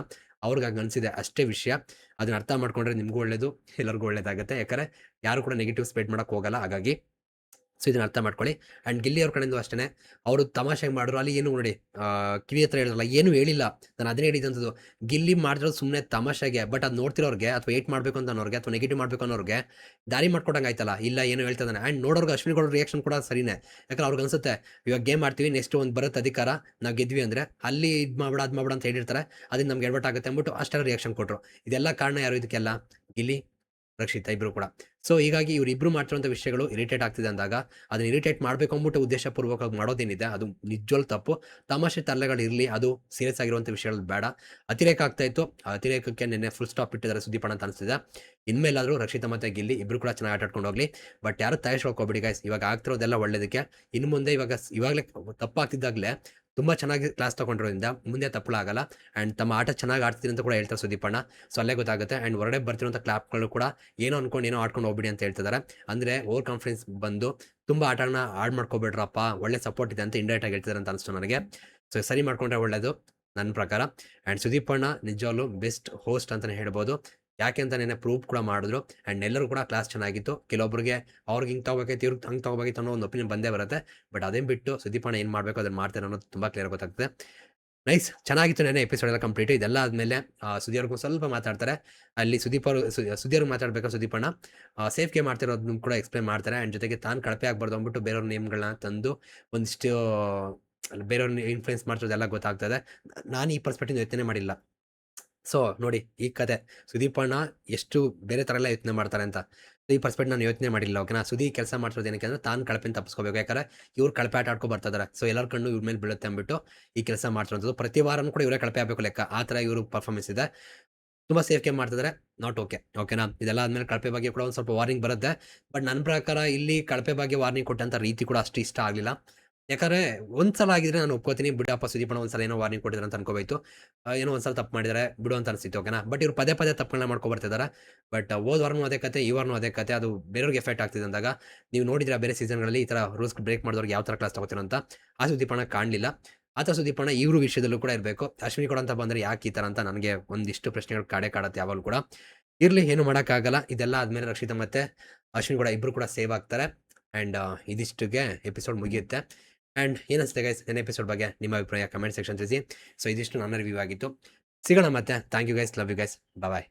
ಅವ್ರಿಗೆ ಹಾಗೆ ಅನಿಸಿದೆ ಅಷ್ಟೇ ವಿಷಯ. ಅದನ್ನ ಅರ್ಥ ಮಾಡ್ಕೊಂಡ್ರೆ ನಿಮಗೂ ಒಳ್ಳೇದು, ಎಲ್ಲರಿಗೂ ಒಳ್ಳೇದಾಗುತ್ತೆ. ಯಾಕಂದರೆ ಯಾರು ಕೂಡ ನೆಗೆಟಿವ್ ಸ್ಪ್ರೆಡ್ ಮಾಡೋಕ್ಕೆ ಹೋಗಲ್ಲ. ಹಾಗಾಗಿ ಸೊ, ಇದನ್ನ ಅರ್ಥ ಮಾಡ್ಕೊಳ್ಳಿ. ಆ್ಯಂಡ್ ಗಿಲ್ಲಿ ಅವ್ರ ಕಡೆಯಿಂದ ಅಷ್ಟೇ ಅವರು ತಮಾಷೆ ಮಾಡಿದ್ರು. ಅಲ್ಲಿ ಏನು ನೋಡಿ ಕಿವಿ ಹತ್ರ ಹೇಳಿದ್ರಲ್ಲ, ಏನು ಹೇಳಿಲ್ಲ. ನಾನು ಅದನ್ನೇ ಹೇಳಿದಂಥದ್ದು ಗಿಲ್ಲಿ ಮಾಡಿದ್ರು ಸುಮ್ಮನೆ ತಮಾಷೆಗೆ, ಬಟ್ ಅದು ನೋಡ್ತಿರೋರಿಗೆ, ಅಥವಾ ಏಟ್ ಮಾಡಬೇಕು ಅಂತ ಅನ್ನೋರಿಗೆ ಅಥವಾ ನೆಗೆಟಿವ್ ಮಾಡಬೇಕು ಅನ್ನೋರಿಗೆ, ದಾರಿ ಮಾಡ್ಕೊಡಂಗೆ ಆಯ್ತಲ್ಲ. ಇಲ್ಲ, ಏನು ಹೇಳ್ತಿದ್ದಾನೆ ಆ್ಯಂಡ್ ನೋಡೋರ್ಗೆ ಅಶ್ವಿನಿ ಗೌಡ ರಿಯಾಕ್ಷನ್ ಕೂಡ ಸರಿನೇ. ಯಾಕಂದ್ರೆ ಅವ್ರಿಗೆ ಅನ್ಸುತ್ತೆ, ಇವಾಗ ಗೇಮ್ ಮಾಡ್ತೀವಿ ನೆಕ್ಸ್ಟ್ ಒಂದು ಬರುತ್ತೆ ಅಧಿಕಾರ, ನಾವು ಗೆದ್ವಿ ಅಂದರೆ, ಅಲ್ಲಿ ಇದು ಮಾಡ್ಬೇಡ, ಅದು ಮಾಡ್ಬೇಡ ಅಂತ ಹೇಳಿರ್ತಾರೆ. ಅದನ್ನ ನಮ್ಗೆ ಎಡ್ವರ್ಟ್ ಆಗುತ್ತೆ ಅಂದ್ಬಿಟ್ಟು ಅಷ್ಟೆಲ್ಲ ರಿಯಾಕ್ಷನ್ ಕೊಟ್ಟರು ಇದೆಲ್ಲ ಕಾರಣ ಯಾರು ಇದಕ್ಕೆಲ್ಲ? ಗಿಲ್ಲಿ. ರಕ್ಷಿತ ಇಬ್ರು ಕೂಡ. ಸೊ ಹೀಗಾಗಿ ಇವರಿಬ್ರು ಮಾಡ್ತಿರುವಂಥ ವಿಷಯಗಳು ಇರಿಟೇಟ್ ಆಗ್ತಿದೆ ಅಂದಾಗ, ಅದನ್ನ ಇರಿಟೇಟ್ ಮಾಡಬೇಕು ಅಂದ್ಬಿಟ್ಟು ಉದ್ದೇಶಪೂರ್ವಕವಾಗಿ ಮಾಡೋದೇನಿದೆ, ಅದು ನಿಜವಲ್ಲ ತಪ್ಪು. ತಮಾಷೆ ತರಲೆಗಳು ಇರಲಿ, ಅದು ಸೀರಿಯಸ್ ಆಗಿರುವಂಥ ವಿಷಯಗಳು ಬೇಡ. ಅತಿರೇಕ ಆಗ್ತಾ ಇತ್ತು ಅತಿರೇಕಕ್ಕೆ ನಿನ್ನೆ ಫುಲ್ ಸ್ಟಾಪ್ ಇಟ್ಟಿದ್ದಾರೆ ಸುದೀಪಣ್ಣ ಅಂತ ಅನಿಸ್ತಿದೆ. ಇನ್ಮೇಲಾದರೂ ರಕ್ಷಿತ ಮತ್ತೆ ಗಿಲ್ಲಿ ಇಬ್ರು ಕೂಡ ಚೆನ್ನಾಗಿ ಆಟ ಆಡ್ಕೊಂಡು ಹೋಗ್ಲಿ ಬಟ್ ಯಾರು ತಯಾರಿಸ್ಕೊಳ್ಕೋಬೇಡಿ ಗೈಸ್ ಇವಾಗ ಆಗ್ತಿರೋದೆಲ್ಲ ಒಳ್ಳೇದಕ್ಕೆ. ಇನ್ನು ಮುಂದೆ ಇವಾಗ ಇವಾಗಲೇ ತಪ್ಪಾಗ್ತಿದ್ದಾಗಲೇ ತುಂಬ ಚೆನ್ನಾಗಿ ಕ್ಲಾಸ್ ತೊಗೊಂಡಿರೋದ್ರಿಂದ ಮುಂದೆ ತಪ್ಪಲಾಗಲ್ಲ ಆ್ಯಂಡ್ ತಮ್ಮ ಆಟ ಚೆನ್ನಾಗಿ ಆಡ್ತೀರಿ ಅಂತ ಕೂಡ ಹೇಳ್ತಾರೆ ಸುದೀಪಣ್ಣ. ಸೊ ಅಲ್ಲೇ ಗೊತ್ತಾಗುತ್ತೆ. ಆ್ಯಂಡ್ ಹೊರಗಡೆ ಬರ್ತಿರೋಂಥ ಕ್ಲಾಪ್ಗಳು ಕೂಡ ಏನೋ ಅನ್ಕೊಂಡು ಏನೋ ಆಡ್ಕೊಂಡು ಹೋಗ್ಬಿಡಿ ಅಂತ ಹೇಳ್ತಿದ್ದಾರೆ. ಅಂದರೆ ಓವರ್ ಕಾನ್ಫಿಡೆನ್ಸ್ ಬಂದು ತುಂಬ ಆಟನ ಆಡ್ ಮಾಡ್ಕೊಬೇಡ್ರಪ್ಪ, ಒಳ್ಳೆ ಸಪೋರ್ಟ್ ಇದೆ ಅಂತ ಇಂಡೈರೆಕ್ಟ್ ಆಗಿ ಹೇಳ್ತಿದ್ದಾರೆ ಅಂತ ಅನಿಸ್ತು ನನಗೆ. ಸೊ ಸರಿ ಮಾಡ್ಕೊಂಡ್ರೆ ಒಳ್ಳೆಯದು ನನ್ನ ಪ್ರಕಾರ. ಆ್ಯಂಡ್ ಸುದೀಪಣ್ಣ ನಿಜವಾಗ್ಲೂ ಬೆಸ್ಟ್ ಹೋಸ್ಟ್ ಅಂತಲೇ ಹೇಳ್ಬೋದು. ಯಾಕೆ ಅಂತ ನೆನೆ ಪ್ರೂಫ್ ಕೂಡ ಮಾಡಿದ್ರು. ಆ್ಯಂಡ್ ಎಲ್ಲರೂ ಕೂಡ ಕ್ಲಾಸ್ ಚೆನ್ನಾಗಿತ್ತು. ಕೆಲವೊಬ್ಬರಿಗೆ ಅವ್ರಿಗೆ ಹಿಂಗೆ ತಗೋಬೇಕೈತಿ ಇವ್ರಿಗೆ ಹಂಗೆ ತಗೋಬೇಕಿತ್ತು ಅನ್ನೋ ಒಂದು ಒಪಿನಿಯನ್ ಬಂದೇ ಬರುತ್ತೆ. ಬಟ್ ಅದೇನು ಬಿಟ್ಟು ಸುದೀಪಣ್ಣ ಏನು ಮಾಡಬೇಕು ಅದನ್ನು ಮಾಡ್ತಾರೆ ಅನ್ನೋದು ತುಂಬ ಕ್ಲಿಯರ್ ಗೊತ್ತಾಗ್ತದೆ. ನೈಸ್ ಚೆನ್ನಾಗಿತ್ತು ನೆನೆ ಎಪಿಸೋಡ್ ಎಲ್ಲ ಕಂಪ್ಲೀಟ್ ಇದೆಲ್ಲ ಆದಮೇಲೆ ಸುದೀರ್ಗೂ ಸ್ವಲ್ಪ ಮಾತಾಡ್ತಾರೆ. ಅಲ್ಲಿ ಸುದೀಪ್ ಅವರು ಸುದಿಯವ್ರಿಗೆ ಮಾತಾಡ್ಬೇಕು ಸುದೀಪಣ್ಣ? ಸೇಫ್ಗೆ ಮಾಡ್ತಿರೋದನ್ನು ಕೂಡ ಎಕ್ಸ್ಪ್ಲೈನ್ ಮಾಡ್ತಾರೆ. ಆ್ಯಂಡ್ ಜೊತೆಗೆ ತಾನು ಕಳಪೆ ಆಗಬಾರ್ದು ಅಂದ್ಬಿಟ್ಟು ಬೇರೆಯವ್ರ ನೇಮ್ಗಳನ್ನ ತಂದು ಒಂದಿಷ್ಟು, ಬೇರೆಯವ್ರನ್ನ ಇನ್ಫ್ಲುಯೆನ್ಸ್ ಮಾಡ್ತಿರೋದೆಲ್ಲ ಗೊತ್ತಾಗ್ತದೆ. ನಾನು ಈ ಪರ್ಸ್ಪೆಕ್ಟಿವ್ ಯೋಚನೆ ಮಾಡಿಲ್ಲ. ಸೊ, ನೋಡಿ ಈ ಕತೆ. ಸುದೀಪಣ್ಣ ಎಷ್ಟು ಬೇರೆ ಥರ ಎಲ್ಲ ಯೋಚನೆ ಮಾಡ್ತಾರೆ ಅಂತ. ಈ ಪರ್ಸ್ಪೆಕ್ಟ್ ನಾನು ಯೋಚನೆ ಮಾಡಿಲ್ಲ ಓಕೆನಾ ಸುದೀ ಕೆಲಸ ಮಾಡ್ಸೋದು ಏನಕ್ಕೆ ಅಂದ್ರೆ ತಾನು ಕಳಪೆನ ತಪ್ಪಿಸ್ಕೋಬೇಕು. ಯಾಕಂದ್ರೆ ಇವ್ರು ಕಳಪೆ ಆಟ ಆಡ್ಕೊ ಬರ್ತಿದ್ದಾರೆ ಸೊ, ಎಲ್ಲರ ಕಣ್ಣು ಇವ್ರ ಮೇಲೆ ಬೀಳುತ್ತೆ ಅಂದ್ಬಿಟ್ಟು ಈ ಕೆಲಸ ಮಾಡ್ತಿರೋದು ಪ್ರತಿ ವಾರನೂ ಕೂಡ ಇವರೇ ಕಳಪೆ ಆಗಬೇಕು ಲೆಕ್ಕ. ಆ ಥರ ಇವರು ಪರ್ಫಾರ್ಮೆನ್ಸ್ ಇದೆ. ತುಂಬ ಸೇಫ್ ಗೇಮ್ ಮಾಡ್ತಿದ್ದಾರೆ ನಾಟ್ ಓಕೆ ಓಕೆನಾ ಇದೆಲ್ಲ ಆದಮೇಲೆ ಕಳಪೆ ಬಗ್ಗೆ ಕೂಡ ಒಂದು ಸ್ವಲ್ಪ ವಾರ್ನಿಂಗ್ ಬರುತ್ತೆ. ಬಟ್ ನನ್ನ ಪ್ರಕಾರ ಇಲ್ಲಿ ಕಳಪೆ ಬಗ್ಗೆ ವಾರ್ನಿಂಗ್ ಕೊಟ್ಟಂಥ ರೀತಿ ಕೂಡ ಅಷ್ಟು ಇಷ್ಟ ಆಗಲಿಲ್ಲ. ಯಾಕಂದ್ರೆ ಒಂದ್ಸಲ ಆಗಿದ್ರೆ ನಾನು ಒಪ್ಕೋತೀನಿ ಬಿಡಪ್ಪ ಸುದೀಪಣ್ಣ ಒಂದ್ಸಲ ಏನೋ ವಾರ್ನಿಂಗ್ ಕೊಟ್ಟಿದ್ರೆ ಅಂತ ಅನ್ಕೋಬೇಕು ಏನೋ ಒಂದ್ಸಲ ತಪ್ಪು ಮಾಡಿದ್ರೆ, ಬಿಡು ಅಂತ ಅನ್ಸಿತ್ತು ಓಕೆನಾ ಬಟ್ ಇವ್ರು ಪದೇ ಪದೇ ತಪ್ಪುಗಳನ್ನ ಮಾಡ್ಕೊ ಬರ್ತಿದ್ದಾರೆ ಬಟ್ ಹೋದ್ವಾರನೂ ಅದೇ ಕತೆ, ಈ ವಾರನೂ ಅದೇ ಕತೆ, ಅದು ಬೇರೆಯವ್ರಿಗೆ ಎಫೆಕ್ಟ್ ಆಗ್ತಿದೆ ಅಂದಾಗ, ನೀವು ನೋಡಿದ್ರೆ ಬೇರೆ ಸೀಸನ್ಗಳಲ್ಲಿ ಈ ತರ ರೂಲ್ಸ್ ಬ್ರೇಕ್ ಮಾಡಿದವ್ರಿಗೆ ಯಾವ ತರ ಕ್ಲಾಸ್ ತಗೋತೀನಿ ಅಂತ? ಆ ಸುದೀಪಣ್ಣ ಕಾಣಲಿಲ್ಲ. ಆತ ಸುದೀಪಣ್ಣ ಇವರು ವಿಷಯದಲ್ಲೂ ಕೂಡ ಇರಬೇಕು. ಅಶ್ವಿನಿ ಕೂಡ ಅಂತ ಬಂದರೆ ಯಾಕೆ ಈ ಥರ ಅಂತ ನನಗೆ ಒಂದಿಷ್ಟು ಪ್ರಶ್ನೆಗಳು ಕಾಡೆ ಕಾಡತ್ತೆ ಯಾವಾಗಲೂ ಕೂಡ. ಇರಲಿ, ಏನು ಮಾಡೋಕ್ಕಾಗಲ್ಲ. ಇದೆಲ್ಲ ಆದಮೇಲೆ ರಕ್ಷಿತ ಮತ್ತೆ ಅಶ್ವಿನಿ ಕೂಡ ಇಬ್ಬರು ಕೂಡ ಸೇವ್ ಆಗ್ತಾರೆ. ಆ್ಯಂಡ್ ಇದಿಷ್ಟಿಗೆ ಎಪಿಸೋಡ್ ಮುಗಿಯುತ್ತೆ. ಆ್ಯಂಡ್ ಏನಿಸುತ್ತೆ ಗೈಸ್ ನನ್ನ ಎಪಿಸೋಡ್ ಬಗ್ಗೆ ನಿಮ್ಮ ಅಭಿಪ್ರಾಯ ಕಮೆಂಟ್ ಸೆಕ್ಷನ್ ತಿಳಿಸಿ. ಸೊ ಇದಿಷ್ಟು ನನ್ನ ರಿವ್ಯೂ ಆಗಿತ್ತು. ಸಿಗೋಣ ಮತ್ತೆ. Thank you guys love you guys bye